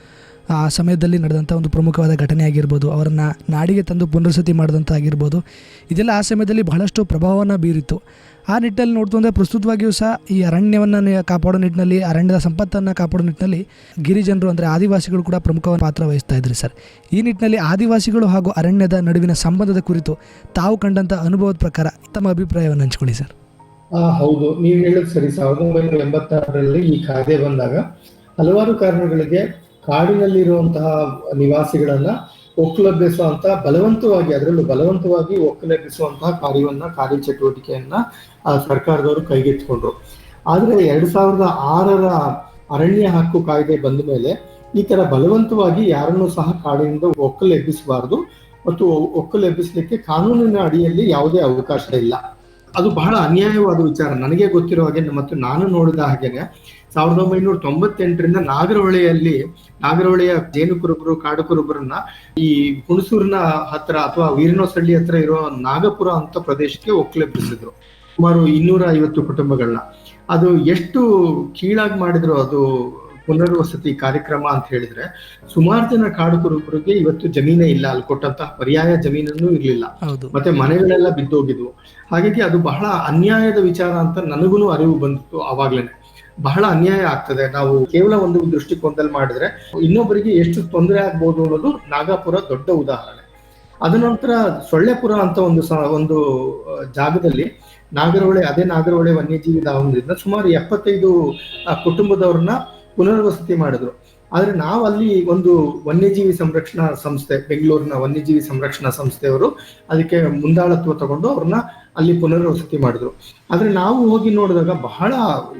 ಆ ಸಮಯದಲ್ಲಿ ನಡೆದಂಥ ಒಂದು ಪ್ರಮುಖವಾದ ಘಟನೆ ಆಗಿರ್ಬೋದು, ಅವರನ್ನು ನಾಡಿಗೆ ತಂದು ಪುನರ್ಸತಿ ಮಾಡಿದಂಥ ಆಗಿರ್ಬೋದು, ಇದೆಲ್ಲ ಆ ಸಮಯದಲ್ಲಿ ಬಹಳಷ್ಟು ಪ್ರಭಾವವನ್ನು ಬೀರಿತ್ತು. ಆ ನಿಟ್ಟಿನಲ್ಲಿ ನೋಡ್ತು ಅಂದರೆ ಪ್ರಸ್ತುತವಾಗಿಯೂ ಸಹ ಈ ಅರಣ್ಯವನ್ನು ಕಾಪಾಡೋ ನಿಟ್ಟಿನಲ್ಲಿ, ಅರಣ್ಯದ ಸಂಪತ್ತನ್ನು ಕಾಪಾಡೋ ನಿಟ್ಟಿನಲ್ಲಿ ಗಿರಿಜನರು ಅಂದರೆ ಆದಿವಾಸಿಗಳು ಕೂಡ ಪ್ರಮುಖ ಪಾತ್ರ ವಹಿಸ್ತಾ ಇದ್ರಿ ಸರ್. ಈ ನಿಟ್ಟಿನಲ್ಲಿ ಆದಿವಾಸಿಗಳು ಹಾಗೂ ಅರಣ್ಯದ ನಡುವಿನ ಸಂಬಂಧದ ಕುರಿತು ತಾವು ಕಂಡಂಥ ಅನುಭವದ ಪ್ರಕಾರ ತಮ್ಮ ಅಭಿಪ್ರಾಯವನ್ನು ಹಂಚ್ಕೊಳ್ಳಿ ಸರ್. ಹೌದು. ನೀವು ಹೇಳೋದು ಸರಿ ಸಾವಿರದ ಒಂಬೈನೂರ ಎಂಬತ್ತಾರರಲ್ಲಿ ಈ ಕಾಯ್ದೆ ಬಂದಾಗ ಹಲವಾರು ಕಾರಣಗಳಿಗೆ ಕಾಡಿನಲ್ಲಿರುವಂತಹ ನಿವಾಸಿಗಳನ್ನ ಒಕ್ಕಲೆಬ್ಬಿಸುವಂತಹ ಬಲವಂತವಾಗಿ, ಅದರಲ್ಲೂ ಬಲವಂತವಾಗಿ ಒಕ್ಕಲೆಬ್ಬಿಸುವಂತಹ ಕಾರ್ಯವನ್ನ ಕಾರ್ಯಚಟುವಟಿಕೆಯನ್ನ ಆ ಸರ್ಕಾರದವರು ಕೈಗೆತ್ತಿಕೊಂಡ್ರು. ಆದ್ರೆ ಎರಡ್ ಸಾವಿರದ ಆರರ ಅರಣ್ಯ ಹಕ್ಕು ಕಾಯ್ದೆ ಬಂದ ಮೇಲೆ ಈ ತರ ಬಲವಂತವಾಗಿ ಯಾರನ್ನು ಸಹ ಕಾಡಿನಿಂದ ಒಕ್ಕಲೆಬ್ಬಿಸಬಾರದು ಮತ್ತು ಒಕ್ಕಲೆಬ್ಬಿಸಲಿಕ್ಕೆ ಕಾನೂನಿನ ಅಡಿಯಲ್ಲಿ ಯಾವುದೇ ಅವಕಾಶ ಇಲ್ಲ. ಅದು ಬಹಳ ಅನ್ಯಾಯವಾದ ವಿಚಾರ. ನನಗೆ ಗೊತ್ತಿರೋ ಹಾಗೆ ಮತ್ತು ನಾನು ನೋಡಿದ ಹಾಗೇನೆ ಸಾವಿರದ ಒಂಬೈನೂರ ತೊಂಬತ್ತೆಂಟರಿಂದ ನಾಗರಹೊಳೆಯಲ್ಲಿ ನಾಗರಹೊಳೆಯ ಜೇನು ಕುರುಬರು ಕಾಡು ಕುರುಬರನ್ನ ಈ ಹುಣಸೂರಿನ ಹತ್ರ ಅಥವಾ ವೀರನೋಸಳ್ಳಿ ಹತ್ರ ಇರೋ ನಾಗಪುರ ಅಂತ ಪ್ರದೇಶಕ್ಕೆ ಒಕ್ಕಲೆಬ್ಬಿಸಿದ್ರು. ಸುಮಾರು ಇನ್ನೂರ ಐವತ್ತು ಕುಟುಂಬಗಳನ್ನ. ಅದು ಎಷ್ಟು ಕೀಳಾಗಿ ಮಾಡಿದ್ರು ಅದು ಪುನರ್ವಸತಿ ಕಾರ್ಯಕ್ರಮ ಅಂತ ಹೇಳಿದ್ರೆ ಸುಮಾರು ಜನ ಕಾಡು ಕುರುಬರಿಗೆ ಇವತ್ತು ಜಮೀನೇ ಇಲ್ಲ. ಅಲ್ಲಿ ಕೊಟ್ಟಂತಹ ಪರ್ಯಾಯ ಜಮೀನನ್ನು ಇರ್ಲಿಲ್ಲ. ಮತ್ತೆ ಮನೆಗಳೆಲ್ಲ ಬಿದ್ದೋಗಿದ್ವು. ಹಾಗಾಗಿ ಅದು ಬಹಳ ಅನ್ಯಾಯದ ವಿಚಾರ ಅಂತ ನನಗೂ ಅರಿವು ಬಂದಿತ್ತು ಆವಾಗ್ಲೇನೆ. ಬಹಳ ಅನ್ಯಾಯ ಆಗ್ತದೆ. ನಾವು ಕೇವಲ ಒಂದು ದೃಷ್ಟಿಕೋನದಲ್ಲಿ ಮಾಡಿದ್ರೆ ಇನ್ನೊಬ್ಬರಿಗೆ ಎಷ್ಟು ತೊಂದರೆ ಆಗ್ಬೋದು ಅನ್ನೋದು ನಾಗಾಪುರ ದೊಡ್ಡ ಉದಾಹರಣೆ. ಅದ ನಂತರ ಸೊಳ್ಳೆಪುರ ಅಂತ ಒಂದು ಒಂದು ಜಾಗದಲ್ಲಿ ನಾಗರಹೊಳೆ, ಅದೇ ನಾಗರಹೊಳೆ ವನ್ಯಜೀವಿ ಧಾಮದಿಂದ ಸುಮಾರು ಎಪ್ಪತ್ತೈದು ಕುಟುಂಬದವ್ರನ್ನ ಪುನರ್ವಸತಿ ಮಾಡಿದ್ರು. ಆದ್ರೆ ನಾವು ಅಲ್ಲಿ ಒಂದು ವನ್ಯಜೀವಿ ಸಂರಕ್ಷಣಾ ಸಂಸ್ಥೆ, ಬೆಂಗಳೂರಿನ ವನ್ಯಜೀವಿ ಸಂರಕ್ಷಣಾ ಸಂಸ್ಥೆಯವರು ಅದಕ್ಕೆ ಮುಂದಾಳತ್ವ ತಗೊಂಡು ಅವ್ರನ್ನ ಅಲ್ಲಿ ಪುನರ್ವಸತಿ ಮಾಡಿದ್ರು. ಆದರೆ ನಾವು ಹೋಗಿ ನೋಡಿದಾಗ ಬಹಳ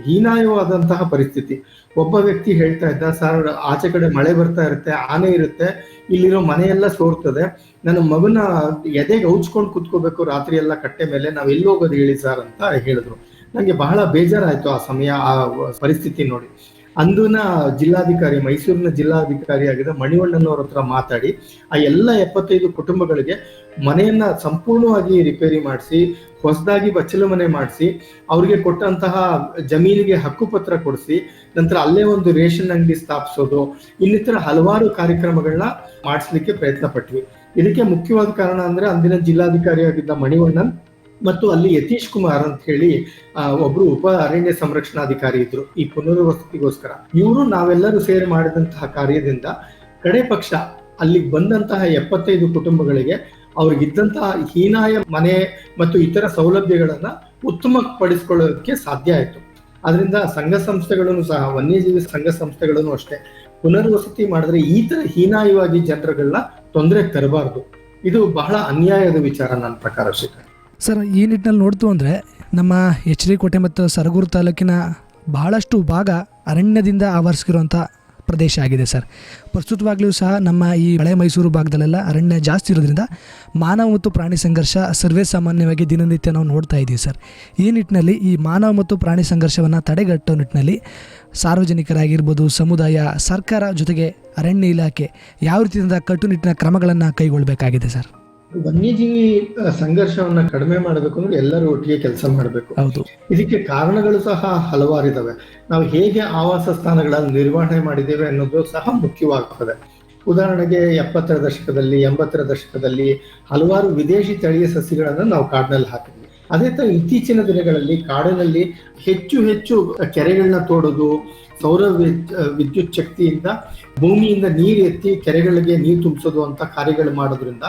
ಹೀನಾಯವಾದಂತಹ ಪರಿಸ್ಥಿತಿ. ಒಬ್ಬ ವ್ಯಕ್ತಿ ಹೇಳ್ತಾ ಇದ್ದ, ಸರ್, ಆಚೆ ಕಡೆ ಮಳೆ ಬರ್ತಾ ಇರುತ್ತೆ, ಆನೆ ಇರುತ್ತೆ, ಇಲ್ಲಿರೋ ಮನೆಯೆಲ್ಲ ಸೋರ್ತದೆ. ನನ್ನ ಮಗನ ಎದೆಗೆ ಔಚ್ಕೊಂಡು ಕುತ್ಕೋಬೇಕು ರಾತ್ರಿ ಎಲ್ಲ ಕಟ್ಟೆ ಮೇಲೆ, ನಾವು ಎಲ್ಲಿ ಹೋಗೋದು ಹೇಳಿ ಸರ್? ಅಂತ ಹೇಳಿದ್ರು. ನನಗೆ ಬಹಳ ಬೇಜಾರಾಯಿತು ಆ ಸಮಯ, ಆ ಪರಿಸ್ಥಿತಿ ನೋಡಿ. ಅಂದಿನ ಜಿಲ್ಲಾಧಿಕಾರಿ, ಮೈಸೂರಿನ ಜಿಲ್ಲಾಧಿಕಾರಿ ಆಗಿದ್ದ ಮಣಿವಣ್ಣನವ್ರ ಹತ್ರ ಮಾತಾಡಿ, ಆ ಎಲ್ಲ ಎಪ್ಪತ್ತೈದು ಕುಟುಂಬಗಳಿಗೆ ಮನೆಯನ್ನ ಸಂಪೂರ್ಣವಾಗಿ ರಿಪೇರಿ ಮಾಡಿಸಿ, ಹೊಸದಾಗಿ ಬಚ್ಚಲು ಮನೆ ಮಾಡಿಸಿ, ಅವ್ರಿಗೆ ಕೊಟ್ಟಂತಹ ಜಮೀನಿಗೆ ಹಕ್ಕುಪತ್ರ ಕೊಡಿಸಿ, ನಂತರ ಅಲ್ಲೇ ಒಂದು ರೇಷನ್ ಅಂಗಡಿ ಸ್ಥಾಪಿಸೋದು, ಇನ್ನಿತರ ಹಲವಾರು ಕಾರ್ಯಕ್ರಮಗಳನ್ನ ಮಾಡಿಸ್ಲಿಕ್ಕೆ ಪ್ರಯತ್ನ ಪಟ್ವಿ ಇದಕ್ಕೆ ಮುಖ್ಯವಾದ ಕಾರಣ ಅಂದ್ರೆ ಅಂದಿನ ಜಿಲ್ಲಾಧಿಕಾರಿ ಆಗಿದ್ದ ಮಣಿವಣ್ಣನ್ ಮತ್ತು ಅಲ್ಲಿ ಯತೀಶ್ ಕುಮಾರ್ ಅಂತ ಹೇಳಿ ಒಬ್ರು ಉಪ ಅರಣ್ಯ ಸಂರಕ್ಷಣಾಧಿಕಾರಿ ಇದ್ರು ಈ ಪುನರ್ವಸತಿಗೋಸ್ಕರ. ಇವರು ನಾವೆಲ್ಲರೂ ಸೇರಿ ಮಾಡಿದಂತಹ ಕಾರ್ಯದಿಂದ ಕಡೆ ಪಕ್ಷ ಅಲ್ಲಿಗೆ ಬಂದಂತಹ ಎಪ್ಪತ್ತೈದು ಕುಟುಂಬಗಳಿಗೆ ಅವ್ರಿಗಿದ್ದಂತಹ ಹೀನಾಯ ಮನೆ ಮತ್ತು ಇತರ ಸೌಲಭ್ಯಗಳನ್ನ ಉತ್ತಮ ಪಡಿಸ್ಕೊಳ್ಳೋದಕ್ಕೆ ಸಾಧ್ಯ ಆಯಿತು. ಅದರಿಂದ ಸಂಘ ಸಂಸ್ಥೆಗಳನ್ನು ಸಹ, ವನ್ಯಜೀವಿ ಸಂಘ ಸಂಸ್ಥೆಗಳನ್ನು ಅಷ್ಟೇ ಪುನರ್ವಸತಿ ಮಾಡಿದ್ರೆ ಈ ತರ ಹೀನಾಯವಾಗಿ ಜನರುಗಳನ್ನ ತೊಂದರೆ ತರಬಾರ್ದು. ಇದು ಬಹಳ ಅನ್ಯಾಯದ ವಿಚಾರ ನನ್ನ ಪ್ರಕಾರ ಶ್ರೀಕಾಂತ್ ಸರ್, ಈ ನಿಟ್ಟಿನಲ್ಲಿ ನೋಡ್ತು ಅಂದರೆ ನಮ್ಮ ಎಚ್ ಡಿ ಕೋಟೆ ಮತ್ತು ಸರಗೂರು ತಾಲೂಕಿನ ಬಹಳಷ್ಟು ಭಾಗ ಅರಣ್ಯದಿಂದ ಆವರಿಸಿರುವಂಥ ಪ್ರದೇಶ ಆಗಿದೆ ಸರ್. ಪ್ರಸ್ತುತವಾಗಲೂ ಸಹ ನಮ್ಮ ಈ ಹಳೆ ಮೈಸೂರು ಭಾಗದಲ್ಲೆಲ್ಲ ಅರಣ್ಯ ಜಾಸ್ತಿ ಇರೋದ್ರಿಂದ ಮಾನವ ಮತ್ತು ಪ್ರಾಣಿ ಸಂಘರ್ಷ ಸರ್ವೇ ಸಾಮಾನ್ಯವಾಗಿ ದಿನನಿತ್ಯ ನಾವು ನೋಡ್ತಾ ಇದ್ದೀವಿ ಸರ್. ಈ ನಿಟ್ಟಿನಲ್ಲಿ ಈ ಮಾನವ ಮತ್ತು ಪ್ರಾಣಿ ಸಂಘರ್ಷವನ್ನು ತಡೆಗಟ್ಟೋ ನಿಟ್ಟಿನಲ್ಲಿ ಸಾರ್ವಜನಿಕರಾಗಿರ್ಬೋದು, ಸಮುದಾಯ, ಸರ್ಕಾರ ಜೊತೆಗೆ ಅರಣ್ಯ ಇಲಾಖೆ ಯಾವ ರೀತಿಯಿಂದ ಕಟ್ಟುನಿಟ್ಟಿನ ಕ್ರಮಗಳನ್ನು ಕೈಗೊಳ್ಳಬೇಕಾಗಿದೆ ಸರ್? ವನ್ಯಜೀವಿ ಸಂಘರ್ಷವನ್ನ ಕಡಿಮೆ ಮಾಡಬೇಕು ಅಂದ್ರೆ ಎಲ್ಲರೂ ಒಟ್ಟಿಗೆ ಕೆಲಸ ಮಾಡಬೇಕು. ಇದಕ್ಕೆ ಕಾರಣಗಳು ಸಹ ಹಲವಾರಿದಾವೆ ನಾವು ಹೇಗೆ ಆವಾಸ ಸ್ಥಾನಗಳನ್ನು ನಿರ್ವಹಣೆ ಮಾಡಿದ್ದೇವೆ ಅನ್ನೋದು ಸಹ ಮುಖ್ಯವಾಗ್ತದೆ. ಉದಾಹರಣೆಗೆ ಎಪ್ಪತ್ತರ ದಶಕದಲ್ಲಿ ಎಂಬತ್ತರ ದಶಕದಲ್ಲಿ ಹಲವಾರು ವಿದೇಶಿ ತಳಿಯ ಸಸಿಗಳನ್ನು ನಾವು ಕಾಡಿನಲ್ಲಿ ಹಾಕಿದ್ವಿ. ಅದೇ ತರ ಇತ್ತೀಚಿನ ದಿನಗಳಲ್ಲಿ ಕಾಡಿನಲ್ಲಿ ಹೆಚ್ಚು ಹೆಚ್ಚು ಕೆರೆಗಳನ್ನ ತೋಡೋದು ಸೌರ ವಿದ್- ವಿದ್ಯುತ್ ಶಕ್ತಿಯಿಂದ ಭೂಮಿಯಿಂದ ನೀರು ಎತ್ತಿ ಕೆರೆಗಳಿಗೆ ನೀರು ತುಂಬಿಸೋದು ಅಂತ ಕಾರ್ಯಗಳು ಮಾಡೋದ್ರಿಂದ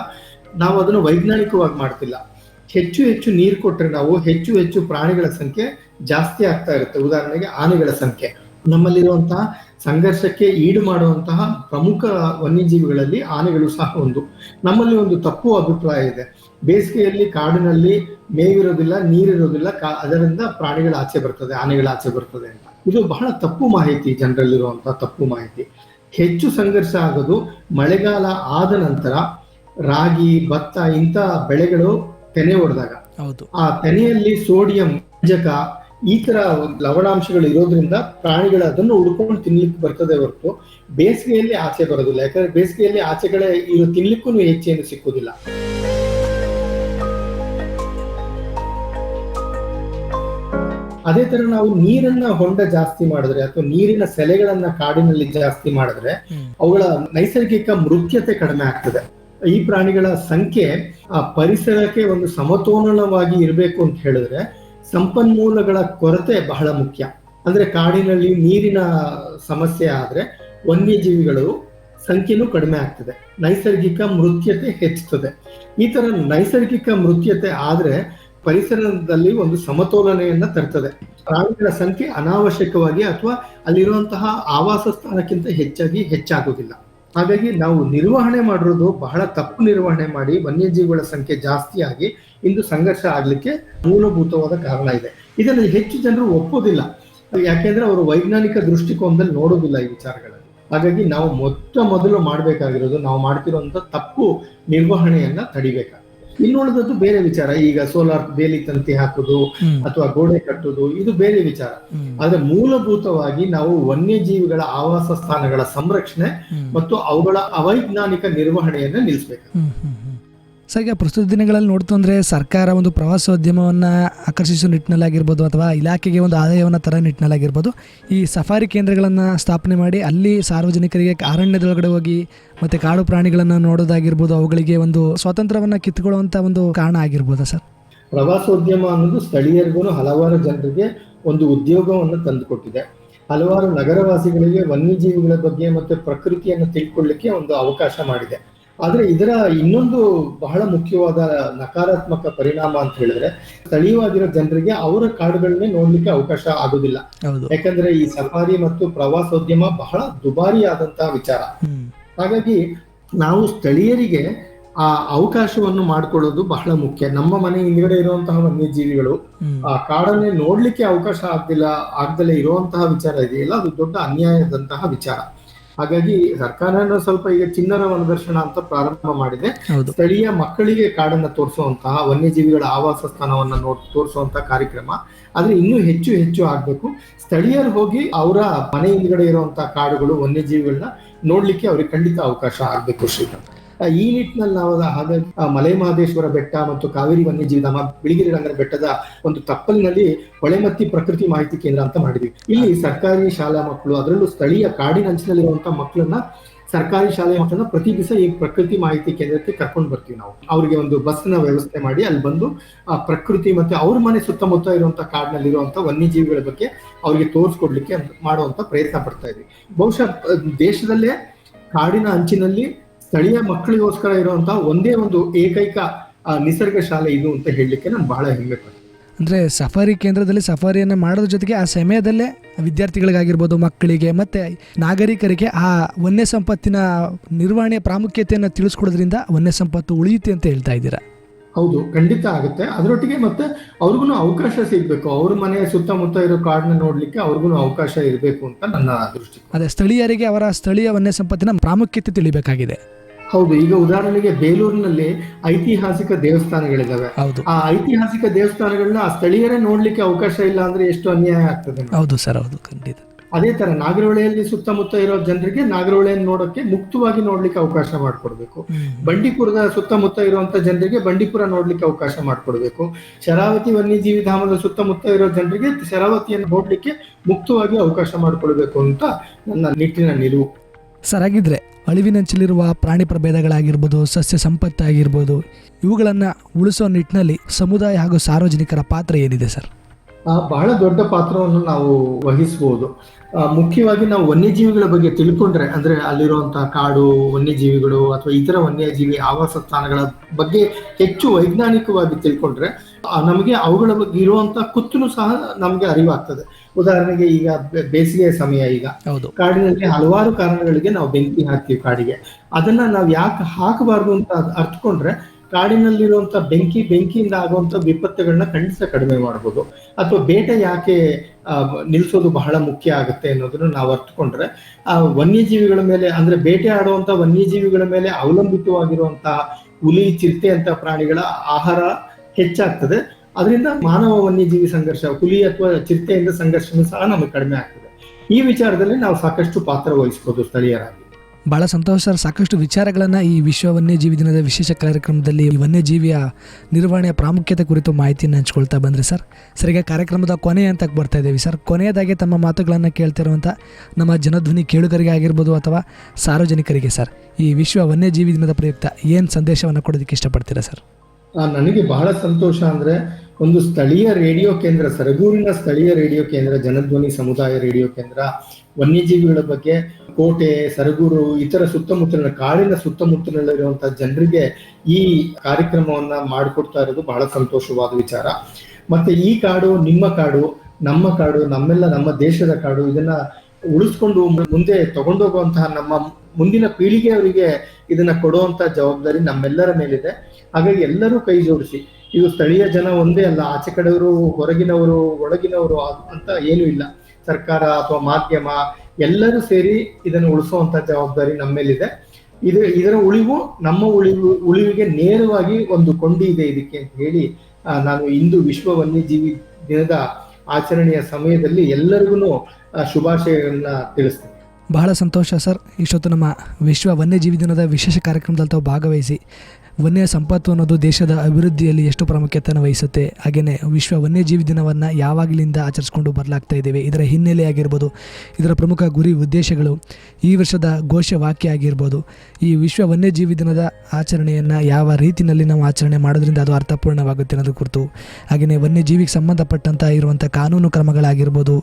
ನಾವು ಅದನ್ನು ವೈಜ್ಞಾನಿಕವಾಗಿ ಮಾಡ್ತಿಲ್ಲ. ಹೆಚ್ಚು ಹೆಚ್ಚು ನೀರು ಕೊಟ್ಟರೆ ನಾವು ಹೆಚ್ಚು ಹೆಚ್ಚು ಪ್ರಾಣಿಗಳ ಸಂಖ್ಯೆ ಜಾಸ್ತಿ ಆಗ್ತಾ ಇರುತ್ತೆ. ಉದಾಹರಣೆಗೆ ಆನೆಗಳ ಸಂಖ್ಯೆ. ನಮ್ಮಲ್ಲಿರುವಂತಹ ಸಂಘರ್ಷಕ್ಕೆ ಈಡು ಮಾಡುವಂತಹ ಪ್ರಮುಖ ವನ್ಯಜೀವಿಗಳಲ್ಲಿ ಆನೆಗಳು ಸಹ ಒಂದು. ನಮ್ಮಲ್ಲಿ ಒಂದು ತಪ್ಪು ಅಭಿಪ್ರಾಯ ಇದೆ. ಬೇಸಿಗೆಯಲ್ಲಿ ಕಾಡಿನಲ್ಲಿ ಮೇವಿರೋದಿಲ್ಲ, ನೀರಿರೋದಿಲ್ಲ, ಕಾ- ಅದರಿಂದ ಪ್ರಾಣಿಗಳ ಆಚೆ ಬರ್ತದೆ, ಆನೆಗಳ ಆಚೆ ಬರ್ತದೆ ಅಂತ. ಇದು ಬಹಳ ತಪ್ಪು ಮಾಹಿತಿ ಜನರಲ್ಲಿರುವಂತಹ ತಪ್ಪು ಮಾಹಿತಿ. ಹೆಚ್ಚು ಸಂಘರ್ಷ ಆಗೋದು ಮಳೆಗಾಲ ಆದ ನಂತರ ರಾಗಿ ಭತ್ತ ಇಂಥ ಬೆಳೆಗಳು ತೆನೆ ಹೊಡೆದಾಗ ಹೌದು. ಆ ತೆನೆಯಲ್ಲಿ ಸೋಡಿಯಂ ಜಕ ಈ ತರ ಲವಣಾಂಶಗಳು ಇರೋದ್ರಿಂದ ಪ್ರಾಣಿಗಳು ಅದನ್ನು ಉಡ್ಕೊಂಡು ತಿನ್ಲಿಕ್ಕೆ ಬರ್ತದೆ ಹೊರತು ಬೇಸಿಗೆಯಲ್ಲಿ ಆಚೆ ಬರೋದಿಲ್ಲ. ಯಾಕಂದ್ರೆ ಬೇಸಿಗೆಯಲ್ಲಿ ಆಚೆಗಳೇ ಇದು ತಿನ್ಲಿಕ್ಕೂ ಹೆಚ್ಚೇನು ಸಿಕ್ಕುದಿಲ್ಲ. ಅದೇ ತರ ನಾವು ನೀರನ್ನ ಹೊಂಡ ಜಾಸ್ತಿ ಮಾಡಿದ್ರೆ ಅಥವಾ ನೀರಿನ ಸೆಲೆಗಳನ್ನ ಕಾಡಿನಲ್ಲಿ ಜಾಸ್ತಿ ಮಾಡಿದ್ರೆ ಅವುಗಳ ನೈಸರ್ಗಿಕ ಮೃತ್ಯತೆ ಕಡಿಮೆ ಆಗ್ತದೆ. ಈ ಪ್ರಾಣಿಗಳ ಸಂಖ್ಯೆ ಆ ಪರಿಸರಕ್ಕೆ ಒಂದು ಸಮತೋಲನವಾಗಿ ಇರಬೇಕು ಅಂತ ಹೇಳಿದ್ರೆ ಸಂಪನ್ಮೂಲಗಳ ಕೊರತೆ ಬಹಳ ಮುಖ್ಯ. ಅಂದ್ರೆ ಕಾಡಿನಲ್ಲಿ ನೀರಿನ ಸಮಸ್ಯೆ ಆದ್ರೆ ವನ್ಯಜೀವಿಗಳು ಸಂಖ್ಯೆನೂ ಕಡಿಮೆ ಆಗ್ತದೆ. ನೈಸರ್ಗಿಕ ಮೃತ್ಯತೆ ಹೆಚ್ಚುತ್ತದೆ. ಈ ತರ ನೈಸರ್ಗಿಕ ಮೃತ್ಯತೆ ಆದ್ರೆ ಪರಿಸರದಲ್ಲಿ ಒಂದು ಸಮತೋಲನೆಯನ್ನ ತರ್ತದೆ. ಪ್ರಾಣಿಗಳ ಸಂಖ್ಯೆ ಅನಾವಶ್ಯಕವಾಗಿ ಅಥವಾ ಅಲ್ಲಿರುವಂತಹ ಆವಾಸ ಸ್ಥಾನಕ್ಕಿಂತ ಹೆಚ್ಚಾಗಿ ಹೆಚ್ಚಾಗುವುದಿಲ್ಲ. ಹಾಗಾಗಿ ನಾವು ನಿರ್ವಹಣೆ ಮಾಡಿರೋದು ಬಹಳ ತಪ್ಪು ನಿರ್ವಹಣೆ ಮಾಡಿ ವನ್ಯಜೀವಿಗಳ ಸಂಖ್ಯೆ ಜಾಸ್ತಿ ಆಗಿ ಇಂದು ಸಂಘರ್ಷ ಆಗ್ಲಿಕ್ಕೆ ಮೂಲಭೂತವಾದ ಕಾರಣ ಇದೆ. ಇದನ್ನು ಹೆಚ್ಚು ಜನರು ಒಪ್ಪೋದಿಲ್ಲ ಯಾಕೆಂದ್ರೆ ಅವರು ವೈಜ್ಞಾನಿಕ ದೃಷ್ಟಿಕೋನದಲ್ಲಿ ನೋಡೋದಿಲ್ಲ ಈ ವಿಚಾರಗಳಲ್ಲಿ. ಹಾಗಾಗಿ ನಾವು ಮೊತ್ತ ಮೊದಲು ಮಾಡಬೇಕಾಗಿರೋದು ನಾವು ಮಾಡ್ತಿರುವಂತ ತಪ್ಪು ನಿರ್ವಹಣೆಯನ್ನ ತಡಿಬೇಕಾಗ್ತದೆ ಇನ್ನುಳಿದದ್ದು ಬೇರೆ ವಿಚಾರ. ಈಗ ಸೋಲಾರ್ ಬೇಲಿ ತಂತಿ ಹಾಕುದು ಅಥವಾ ಗೋಡೆ ಕಟ್ಟುದು ಇದು ಬೇರೆ ವಿಚಾರ. ಆದ್ರೆ ಮೂಲಭೂತವಾಗಿ ನಾವು ವನ್ಯಜೀವಿಗಳ ಆವಾಸ ಸ್ಥಾನಗಳ ಸಂರಕ್ಷಣೆ ಮತ್ತು ಅವುಗಳ ಅವೈಜ್ಞಾನಿಕ ನಿರ್ವಹಣೆಯನ್ನ ನಿಲ್ಲಿಸಬೇಕು. ಸರ್ ಈಗ ಪ್ರಸ್ತುತ ದಿನಗಳಲ್ಲಿ ನೋಡ್ತು ಅಂದರೆ ಸರ್ಕಾರ ಒಂದು ಪ್ರವಾಸೋದ್ಯಮವನ್ನು ಆಕರ್ಷಿಸುವ ನಿಟ್ಟಿನಲ್ಲಾಗಿರ್ಬೋದು ಅಥವಾ ಇಲಾಖೆಗೆ ಒಂದು ಆದಾಯವನ್ನು ತರ ನಿಟ್ಟಿನಲ್ಲಾಗಿರ್ಬೋದು. ಈ ಸಫಾರಿ ಕೇಂದ್ರಗಳನ್ನು ಸ್ಥಾಪನೆ ಮಾಡಿ ಅಲ್ಲಿ ಸಾರ್ವಜನಿಕರಿಗೆ ಅರಣ್ಯದೊಳಗಡೆ ಹೋಗಿ ಮತ್ತು ಕಾಡು ಪ್ರಾಣಿಗಳನ್ನು ನೋಡೋದಾಗಿರ್ಬೋದು, ಅವುಗಳಿಗೆ ಒಂದು ಸ್ವಾತಂತ್ರ್ಯವನ್ನು ಕಿತ್ತುಕೊಳ್ಳುವಂಥ ಒಂದು ಕಾರಣ ಆಗಿರ್ಬೋದಾ ಸರ್? ಪ್ರವಾಸೋದ್ಯಮ ಅನ್ನೋದು ಸ್ಥಳೀಯರಿಗೂ ಹಲವಾರು ಜನರಿಗೆ ಒಂದು ಉದ್ಯೋಗವನ್ನು ತಂದುಕೊಟ್ಟಿದೆ. ಹಲವಾರು ನಗರವಾಸಿಗಳಿಗೆ ವನ್ಯಜೀವಿಗಳ ಬಗ್ಗೆ ಮತ್ತು ಪ್ರಕೃತಿಯನ್ನು ತಿಳ್ಕೊಳ್ಳಿಕ್ಕೆ ಒಂದು ಅವಕಾಶ ಮಾಡಿದೆ. ಆದ್ರೆ ಇದರ ಇನ್ನೊಂದು ಬಹಳ ಮುಖ್ಯವಾದ ನಕಾರಾತ್ಮಕ ಪರಿಣಾಮ ಅಂತ ಹೇಳಿದ್ರೆ ಸ್ಥಳೀಯವಾಗಿರೋ ಜನರಿಗೆ ಅವರ ಕಾಡುಗಳನ್ನೇ ನೋಡ್ಲಿಕ್ಕೆ ಅವಕಾಶ ಆಗುದಿಲ್ಲ. ಯಾಕಂದ್ರೆ ಈ ಸಫಾರಿ ಮತ್ತು ಪ್ರವಾಸೋದ್ಯಮ ಬಹಳ ದುಬಾರಿ ಆದಂತಹ ವಿಚಾರ ಹಾಗಾಗಿ ನಾವು ಸ್ಥಳೀಯರಿಗೆ ಆ ಅವಕಾಶವನ್ನು ಮಾಡಿಕೊಳ್ಳೋದು ಬಹಳ ಮುಖ್ಯ. ನಮ್ಮ ಮನೆ ಹಿಂದ್ಗಡೆ ಇರುವಂತಹ ವನ್ಯಜೀವಿಗಳು ಆ ಕಾಡನ್ನೇ ನೋಡ್ಲಿಕ್ಕೆ ಅವಕಾಶ ಆಗ್ದಿಲ್ಲ ಆಗ್ದಲೇ ಇರುವಂತಹ ವಿಚಾರ ಇದೆಯಲ್ಲ ಅದು ದೊಡ್ಡ ಅನ್ಯಾಯದಂತಹ ವಿಚಾರ. ಹಾಗಾಗಿ ಸರ್ಕಾರನ ಸ್ವಲ್ಪ ಈಗ ಚಿನ್ನರ ವನದರ್ಶನ ಅಂತ ಪ್ರಾರಂಭ ಮಾಡಿದೆ. ಸ್ಥಳೀಯ ಮಕ್ಕಳಿಗೆ ಕಾಡನ್ನ ತೋರಿಸುವಂತಹ ವನ್ಯಜೀವಿಗಳ ಆವಾಸ ಸ್ಥಾನವನ್ನ ನೋಡ್ ತೋರಿಸುವಂತಹ ಕಾರ್ಯಕ್ರಮ. ಆದ್ರೆ ಇನ್ನೂ ಹೆಚ್ಚು ಹೆಚ್ಚು ಆಗ್ಬೇಕು. ಸ್ಥಳೀಯರು ಹೋಗಿ ಅವರ ಮನೆ ಹಿಂದ್ಗಡೆ ಇರುವಂತಹ ಕಾಡುಗಳು ವನ್ಯಜೀವಿಗಳನ್ನ ನೋಡ್ಲಿಕ್ಕೆ ಅವ್ರಿಗೆ ಖಂಡಿತ ಅವಕಾಶ ಆಗ್ಬೇಕು ಶ್ರೀಕಾಂತ್ ಈ ನಿಟ್ಟಿನಲ್ಲಿ ನಾವು ಮಲೆ ಮಹದೇಶ್ವರ ಬೆಟ್ಟ ಮತ್ತು ಕಾವೇರಿ ವನ್ಯಜೀವಿ ಧಾಮ ಬಿಳಿಗಿರಿ ರಂಗನ ಬೆಟ್ಟದ ಒಂದು ತಪ್ಪಲಿನಲ್ಲಿ ಹೊಳೆಮತ್ತಿ ಪ್ರಕೃತಿ ಮಾಹಿತಿ ಕೇಂದ್ರ ಅಂತ ಮಾಡಿದ್ವಿ. ಇಲ್ಲಿ ಸರ್ಕಾರಿ ಶಾಲಾ ಮಕ್ಕಳು ಅದರಲ್ಲೂ ಸ್ಥಳೀಯ ಕಾಡಿನ ಕಾಡಿನಂಚಿನಲ್ಲಿರುವಂತಹ ಮಕ್ಕಳನ್ನ ಸರ್ಕಾರಿ ಶಾಲೆಯ ಮಕ್ಕಳನ್ನ ಪ್ರತಿ ದಿವಸ ಈ ಪ್ರಕೃತಿ ಮಾಹಿತಿ ಕೇಂದ್ರಕ್ಕೆ ಕರ್ಕೊಂಡು ಬರ್ತೀವಿ ನಾವು. ಅವರಿಗೆ ಒಂದು ಬಸ್ನ ವ್ಯವಸ್ಥೆ ಮಾಡಿ ಅಲ್ಲಿ ಬಂದು ಆ ಪ್ರಕೃತಿ ಮತ್ತೆ ಅವ್ರ ಮನೆ ಸುತ್ತಮುತ್ತ ಇರುವಂತಹ ಕಾಡಿನಲ್ಲಿರುವಂತ ವನ್ಯಜೀವಿಗಳ ಬಗ್ಗೆ ಅವರಿಗೆ ತೋರಿಸ್ಕೊಡ್ಲಿಕ್ಕೆ ಮಾಡುವಂತ ಪ್ರಯತ್ನ ಪಡ್ತಾ ಇದ್ವಿ. ಬಹುಶಃ ದೇಶದಲ್ಲೇ ಕಾಡಿನ ಅಂಚಿನಲ್ಲಿ ಸ್ಥಳೀಯ ಮಕ್ಕಳಿಗೋಸ್ಕರ ಇರುವಂತಹ ಒಂದೇ ಒಂದು ಏಕೈಕ ನಿಸರ್ಗ ಶಾಲೆ ಇದು ಅಂತ ಹೇಳಲಿಕ್ಕೆ ನಾನು ಬಹಳ ಹೆಮ್ಮೆ ಪಡ್ತೀನಿ ಅಂದರೆ ಸಫಾರಿ ಕೇಂದ್ರದಲ್ಲಿ ಸಫಾರಿಯನ್ನು ಮಾಡೋದ್ರ ಜೊತೆಗೆ ಆ ಸಮಯದಲ್ಲೇ ವಿದ್ಯಾರ್ಥಿಗಳಿಗಾಗಿರ್ಬೋದು ಮಕ್ಕಳಿಗೆ ಮತ್ತು ನಾಗರಿಕರಿಗೆ ಆ ವನ್ಯ ಸಂಪತ್ತಿನ ನಿರ್ವಹಣೆ ಪ್ರಾಮುಖ್ಯತೆಯನ್ನು ತಿಳಿಸ್ಕೊಡೋದ್ರಿಂದ ವನ್ಯ ಸಂಪತ್ತು ಉಳಿಯುತ್ತೆ ಅಂತ ಹೇಳ್ತಾ ಇದ್ದೀರಾ? ಹೌದು ಖಂಡಿತ ಆಗುತ್ತೆ. ಅದರೊಟ್ಟಿಗೆ ಮತ್ತೆ ಅವ್ರಿಗೂ ಅವಕಾಶ ಸಿಗಬೇಕು. ಅವ್ರ ಮನೆಯ ಸುತ್ತಮುತ್ತ ಇರೋ ಕಾಡನ್ನ ನೋಡ್ಲಿಕ್ಕೆ ಅವ್ರಿಗೂ ಅವಕಾಶ ಇರಬೇಕು ಅಂತ ನನ್ನ ದೃಷ್ಟಿ ಅದೇ ಸ್ಥಳೀಯರಿಗೆ ಅವರ ಸ್ಥಳೀಯ ವನ್ಯ ಸಂಪತ್ತಿನ ಪ್ರಾಮುಖ್ಯತೆ ತಿಳಿಬೇಕಾಗಿದೆ. ಹೌದು ಈಗ ಉದಾಹರಣೆಗೆ ಬೇಲೂರಿನಲ್ಲಿ ಐತಿಹಾಸಿಕ ದೇವಸ್ಥಾನಗಳಿದಾವೆ. ಆ ಐತಿಹಾಸಿಕ ದೇವಸ್ಥಾನಗಳನ್ನ ಆ ಸ್ಥಳೀಯರೇ ನೋಡ್ಲಿಕ್ಕೆ ಅವಕಾಶ ಇಲ್ಲ ಅಂದ್ರೆ ಎಷ್ಟು ಅನ್ಯಾಯ ಆಗ್ತದೆ? ಹೌದು ಸರ್ ಹೌದು ಖಂಡಿತ. ಅದೇ ತರ ನಾಗರಹೊಳೆಯಲ್ಲಿ ಸುತ್ತಮುತ್ತ ಇರೋ ಜನರಿಗೆ ನಾಗರಹೊಳೆಯನ್ನು ನೋಡೋಕೆ ಮುಕ್ತವಾಗಿ ನೋಡ್ಲಿಕ್ಕೆ ಅವಕಾಶ ಮಾಡಿಕೊಡ್ಬೇಕು. ಬಂಡೀಪುರದ ಸುತ್ತಮುತ್ತ ಇರುವಂತ ಜನರಿಗೆ ಬಂಡೀಪುರ ನೋಡ್ಲಿಕ್ಕೆ ಅವಕಾಶ ಮಾಡಿಕೊಡ್ಬೇಕು. ಶರಾವತಿ ವನ್ಯಜೀವಿ ಧಾಮದ ಸುತ್ತಮುತ್ತ ಇರೋ ಜನರಿಗೆ ಶರಾವತಿಯನ್ನು ನೋಡ್ಲಿಕ್ಕೆ ಮುಕ್ತವಾಗಿ ಅವಕಾಶ ಮಾಡಿಕೊಡ್ಬೇಕು ಅಂತ ನನ್ನ ನಿಟ್ಟಿನ ನಿಲುವು. ಸರ್ ಹಾಗಿದ್ರೆ ಅಳಿವಿನಂಚಲಿರುವ ಪ್ರಾಣಿ ಪ್ರಭೇದಗಳಾಗಿರ್ಬೋದು, ಸಸ್ಯ ಸಂಪತ್ತಾಗಿರ್ಬೋದು ಇವುಗಳನ್ನು ಉಳಿಸೋ ನಿಟ್ಟಿನಲ್ಲಿ ಸಮುದಾಯ ಹಾಗೂ ಸಾರ್ವಜನಿಕರ ಪಾತ್ರ ಏನಿದೆ ಸರ್? ಬಹಳ ದೊಡ್ಡ ಪಾತ್ರವನ್ನು ನಾವು ವಹಿಸಬಹುದು ಮುಖ್ಯವಾಗಿ ನಾವು ವನ್ಯಜೀವಿಗಳ ಬಗ್ಗೆ ತಿಳ್ಕೊಂಡ್ರೆ, ಅಂದ್ರೆ ಅಲ್ಲಿರುವಂತಹ ಕಾಡು, ವನ್ಯಜೀವಿಗಳು ಅಥವಾ ಇತರ ವನ್ಯಜೀವಿ ಆವಾಸ ಸ್ಥಾನಗಳ ಬಗ್ಗೆ ಹೆಚ್ಚು ವೈಜ್ಞಾನಿಕವಾಗಿ ತಿಳ್ಕೊಂಡ್ರೆ ನಮಗೆ ಅವುಗಳ ಬಗ್ಗೆ ಇರುವಂತಹ ಕುತ್ತಲು ಸಹ ನಮಗೆ ಅರಿವಾಗ್ತದೆ. ಉದಾಹರಣೆಗೆ ಈಗ ಬೇಸಿಗೆ ಸಮಯ ಈಗ. ಕಾಡಿನಲ್ಲಿ ಹಲವಾರು ಕಾರಣಗಳಿಗೆ ನಾವು ಬೆಂಕಿ ಹಾಕ್ತೀವಿ ಕಾಡಿಗೆ. ಅದನ್ನ ನಾವು ಯಾಕೆ ಹಾಕಬಾರ್ದು ಅಂತ ಅರ್ಥಕೊಂಡ್ರೆ ಕಾಡಿನಲ್ಲಿರುವಂತ ಬೆಂಕಿ ಬೆಂಕಿಯಿಂದ ಆಗುವಂತ ವಿಪತ್ತುಗಳನ್ನ ಖಂಡಿತ ಕಡಿಮೆ ಮಾಡಬಹುದು ಅಥವಾ ಬೇಟೆ ಯಾಕೆ ಆ, ನಿಲ್ಸೋದು ಬಹಳ ಮುಖ್ಯ ಆಗುತ್ತೆ ಅನ್ನೋದನ್ನ ನಾವು ಅರ್ಥಕೊಂಡ್ರೆ ಆ ವನ್ಯಜೀವಿಗಳ ಮೇಲೆ ಅಂದ್ರೆ ಬೇಟೆ ಆಡುವಂತ ವನ್ಯಜೀವಿಗಳ ಮೇಲೆ ಅವಲಂಬಿತವಾಗಿರುವಂತಹ ಹುಲಿ ಚಿರತೆ ಅಂತ ಪ್ರಾಣಿಗಳ ಆಹಾರ ಹೆಚ್ಚಾಗ್ತದೆ. ಅದರಿಂದ ಮಾನವ ವನ್ಯಜೀವಿ ಸಂಘರ್ಷ, ಹುಲಿ ಅಥವಾ ಚಿರತೆಯಿಂದ ಸಂಘರ್ಷನೂ ಸಹ ನಮಗೆ ಕಡಿಮೆ ಆಗ್ತದೆ. ಈ ವಿಚಾರದಲ್ಲಿ ನಾವು ಸಾಕಷ್ಟು ಪಾತ್ರ ವಹಿಸ್ಬೋದು ಸ್ಥಳೀಯರಾಗಿ. ಬಹಳ ಸಂತೋಷ ಸರ್. ಸಾಕಷ್ಟು ವಿಚಾರಗಳನ್ನು ಈ ವಿಶ್ವ ವನ್ಯಜೀವಿ ದಿನದ ವಿಶೇಷ ಕಾರ್ಯಕ್ರಮದಲ್ಲಿ ವನ್ಯಜೀವಿಯ ನಿರ್ವಹಣೆಯ ಪ್ರಾಮುಖ್ಯತೆ ಕುರಿತು ಮಾಹಿತಿಯನ್ನು ಹಂಚ್ಕೊಳ್ತಾ ಬಂದ್ರಿ ಸರ್. ಸರ್, ಈಗ ಕಾರ್ಯಕ್ರಮದ ಕೊನೆ ಅಂತ ಬರ್ತಾ ಇದ್ದೀವಿ ಸರ್. ಕೊನೆಯದಾಗಿ ತಮ್ಮ ಮಾತುಗಳನ್ನು ಕೇಳ್ತಿರುವಂಥ ನಮ್ಮ ಜನಧ್ವನಿ ಕೇಳುಗರಿಗೆ ಆಗಿರ್ಬೋದು ಅಥವಾ ಸಾರ್ವಜನಿಕರಿಗೆ ಸರ್. ಈ ವಿಶ್ವ ವನ್ಯಜೀವಿ ದಿನದ ಪ್ರಯುಕ್ತ ಏನು ಸಂದೇಶವನ್ನು ಕೊಡೋದಕ್ಕೆ ಇಷ್ಟಪಡ್ತೀರಾ ಸರ್? ನನಗೆ ಬಹಳ ಸಂತೋಷ ಅಂದ್ರೆ ಒಂದು ಸ್ಥಳೀಯ ರೇಡಿಯೋ ಕೇಂದ್ರ, ಸರಗೂರಿನ ಸ್ಥಳೀಯ ರೇಡಿಯೋ ಕೇಂದ್ರ, ಜನಧ್ವನಿ ಸಮುದಾಯ ರೇಡಿಯೋ ಕೇಂದ್ರ, ವನ್ಯಜೀವಿಗಳ ಬಗ್ಗೆ ಕೋಟೆ, ಸರಗೂರು, ಇತರ ಸುತ್ತಮುತ್ತಲಿನ ಕಾಡಿನ ಸುತ್ತಮುತ್ತಲಿರುವಂತಹ ಜನರಿಗೆ ಈ ಕಾರ್ಯಕ್ರಮವನ್ನ ಮಾಡಿಕೊಡ್ತಾ ಇರೋದು ಬಹಳ ಸಂತೋಷವಾದ ವಿಚಾರ. ಮತ್ತೆ ಈ ಕಾಡು, ನಿಮ್ಮ ಕಾಡು, ನಮ್ಮ ಕಾಡು, ನಮ್ಮೆಲ್ಲ ನಮ್ಮ ದೇಶದ ಕಾಡು, ಇದನ್ನ ಉಳಿಸ್ಕೊಂಡು ಮುಂದೆ ತಗೊಂಡೋಗುವಂತಹ ನಮ್ಮ ಮುಂದಿನ ಪೀಳಿಗೆಯವರಿಗೆ ಇದನ್ನ ಕೊಡುವಂತ ಜವಾಬ್ದಾರಿ ನಮ್ಮೆಲ್ಲರ ಮೇಲಿದೆ. ಹಾಗಾಗಿ ಎಲ್ಲರೂ ಕೈ ಜೋಡಿಸಿ. ಇದು ಸ್ಥಳೀಯ ಜನ ಒಂದೇ ಅಲ್ಲ, ಆಚೆ ಕಡೆಯವರು, ಹೊರಗಿನವರು, ಒಳಗಿನವರು ಅಂತ ಏನು ಇಲ್ಲ. ಸರ್ಕಾರ ಅಥವಾ ಮಾಧ್ಯಮ ಎಲ್ಲರೂ ಸೇರಿ ಇದನ್ನು ಉಳಿಸುವಂತ ಜವಾಬ್ದಾರಿ ನಮ್ಮ ಮೇಲಿದೆ. ಇದು ಇದರ ಉಳಿವು ನಮ್ಮ ಉಳಿವು ಉಳಿವಿಗೆ ನೇರವಾಗಿ ಒಂದು ಕೊಂಡಿ ಇದೆ ಇದಕ್ಕೆ ಅಂತ ಹೇಳಿ ನಾನು ಇಂದು ವಿಶ್ವ ವನ್ಯಜೀವಿ ದಿನದ ಆಚರಣೆಯ ಸಮಯದಲ್ಲಿ ಎಲ್ಲರಿಗೂ ಶುಭಾಶಯಗಳನ್ನ ತಿಳಿಸ್ತೇನೆ. ಬಹಳ ಸಂತೋಷ ಸರ್. ಇಷ್ಟೊತ್ತು ನಮ್ಮ ವಿಶ್ವ ವನ್ಯಜೀವಿ ದಿನದ ವಿಶೇಷ ಕಾರ್ಯಕ್ರಮದಲ್ಲಿ ತಾವು ಭಾಗವಹಿಸಿ ವನ್ಯ ಸಂಪತ್ತು ಅನ್ನೋದು ದೇಶದ ಅಭಿವೃದ್ಧಿಯಲ್ಲಿ ಎಷ್ಟು ಪ್ರಾಮುಖ್ಯತೆಯನ್ನು ವಹಿಸುತ್ತೆ? ಹಾಗೆಯೇ ವಿಶ್ವ ವನ್ಯಜೀವಿ ದಿನವನ್ನು ಯಾವಾಗಲಿಂದ ಆಚರಿಸ್ಕೊಂಡು ಬರಲಾಗ್ತಾ ಇದ್ದೇವೆ. ಇದರ ಹಿನ್ನೆಲೆ ಆಗಿರ್ಬೋದು, ಇದರ ಪ್ರಮುಖ ಗುರಿ ಉದ್ದೇಶಗಳು ಈ ವರ್ಷದ ಘೋಷವಾಕ್ಯ ಆಗಿರ್ಬೋದು. ಈ ವಿಶ್ವ ವನ್ಯಜೀವಿ ದಿನದ ಆಚರಣೆಯನ್ನು ಯಾವ ರೀತಿಯಲ್ಲಿ ನಾವು ಆಚರಣೆ ಮಾಡೋದ್ರಿಂದ ಅದು ಅರ್ಥಪೂರ್ಣವಾಗುತ್ತೆ ಅನ್ನೋದು ಕುರಿತು ಹಾಗೆಯೇ ವನ್ಯಜೀವಿಗೆ ಸಂಬಂಧಪಟ್ಟಂಥ ಇರುವಂಥ ಕಾನೂನು ಕ್ರಮಗಳಾಗಿರ್ಬೋದು,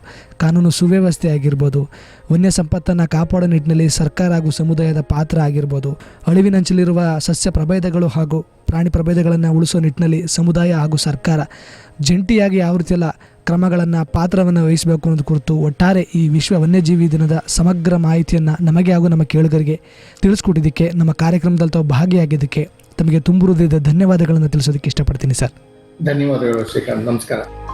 ಕಾನೂನು ಸುವ್ಯವಸ್ಥೆ ಆಗಿರ್ಬೋದು, ವನ್ಯ ಸಂಪತ್ತನ್ನು ಕಾಪಾಡೋ ನಿಟ್ಟಿನಲ್ಲಿ ಸರ್ಕಾರ ಹಾಗೂ ಸಮುದಾಯದ ಪಾತ್ರ ಆಗಿರ್ಬೋದು, ಅಳಿವಿನಂಚಲಿರುವ ಸಸ್ಯ ಪ್ರಭೇದಗಳು ಹಾಗೂ ಪ್ರಾಣಿ ಪ್ರಭೇದಗಳನ್ನು ಉಳಿಸೋ ನಿಟ್ಟಿನಲ್ಲಿ ಸಮುದಾಯ ಹಾಗೂ ಸರ್ಕಾರ ಜಂಟಿಯಾಗಿ ಯಾವ ರೀತಿಯೆಲ್ಲ ಕ್ರಮಗಳನ್ನು ಪಾತ್ರವನ್ನು ವಹಿಸಬೇಕು ಅನ್ನೋದು ಕುರಿತು ಒಟ್ಟಾರೆ ಈ ವಿಶ್ವ ವನ್ಯಜೀವಿ ದಿನದ ಸಮಗ್ರ ಮಾಹಿತಿಯನ್ನು ನಮಗೆ ಹಾಗೂ ನಮ್ಮ ಕೇಳುಗರಿಗೆ ತಿಳಿಸ್ಕೊಟ್ಟಿದ್ದಕ್ಕೆ, ನಮ್ಮ ಕಾರ್ಯಕ್ರಮದಲ್ಲಿ ತಾವು ಭಾಗಿಯಾಗಿದ್ದಕ್ಕೆ ತಮಗೆ ತುಂಬುರುದಿದ್ದ ಧನ್ಯವಾದಗಳನ್ನು ತಿಳಿಸೋದಕ್ಕೆ ಇಷ್ಟಪಡ್ತೀನಿ ಸರ್. ಧನ್ಯವಾದಗಳು ಶ್ರೀಕಾಂತ್. ನಮಸ್ಕಾರ.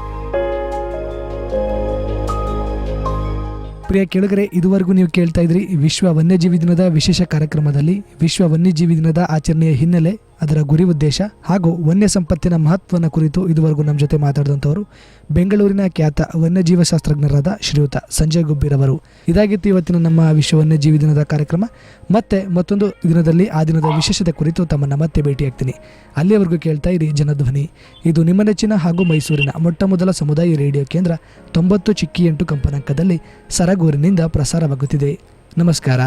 ಪ್ರಿಯ ಕೇಳುಗರೆ, ಇದುವರೆಗೂ ನೀವು ಕೇಳ್ತಾ ಇದ್ರಿ ವಿಶ್ವ ವನ್ಯಜೀವಿ ದಿನದ ವಿಶೇಷ ಕಾರ್ಯಕ್ರಮದಲ್ಲಿ ವಿಶ್ವ ವನ್ಯಜೀವಿ ದಿನದ ಆಚರಣೆಯ ಹಿನ್ನೆಲೆ. ಅದರ ಗುರಿ ಉದ್ದೇಶ ಹಾಗೂ ವನ್ಯ ಸಂಪತ್ತಿನ ಮಹತ್ವನ ಕುರಿತು ಇದುವರೆಗೂ ನಮ್ಮ ಜೊತೆ ಮಾತಾಡಿದಂಥವರು ಬೆಂಗಳೂರಿನ ಖ್ಯಾತ ವನ್ಯಜೀವಶಾಸ್ತ್ರಜ್ಞರಾದ ಶ್ರೀಯುತ ಸಂಜಯ್ ಗುಬ್ಬಿರವರು. ಇದಾಗಿತ್ತು ಇವತ್ತಿನ ನಮ್ಮ ವಿಶ್ವ ವನ್ಯಜೀವಿ ದಿನದ ಕಾರ್ಯಕ್ರಮ. ಮತ್ತೆ ಮತ್ತೊಂದು ದಿನದಲ್ಲಿ ಆ ದಿನದ ವಿಶೇಷತೆ ಕುರಿತು ತಮ್ಮನ್ನು ಮತ್ತೆ ಭೇಟಿಯಾಗ್ತೀನಿ. ಅಲ್ಲಿಯವರೆಗೂ ಕೇಳ್ತಾ ಇರಿ ಜನಧ್ವನಿ. ಇದು ನಿಮ್ಮ ನೆಚ್ಚಿನ ಹಾಗೂ ಮೈಸೂರಿನ ಮೊಟ್ಟ ಮೊದಲ ಸಮುದಾಯ ರೇಡಿಯೋ ಕೇಂದ್ರ ತೊಂಬತ್ತು ಚಿಕ್ಕಿ ಎಂಟು ಕಂಪನಾಂಕದಲ್ಲಿ ಸರಗೂರಿನಿಂದ ಪ್ರಸಾರವಾಗುತ್ತಿದೆ. ನಮಸ್ಕಾರ.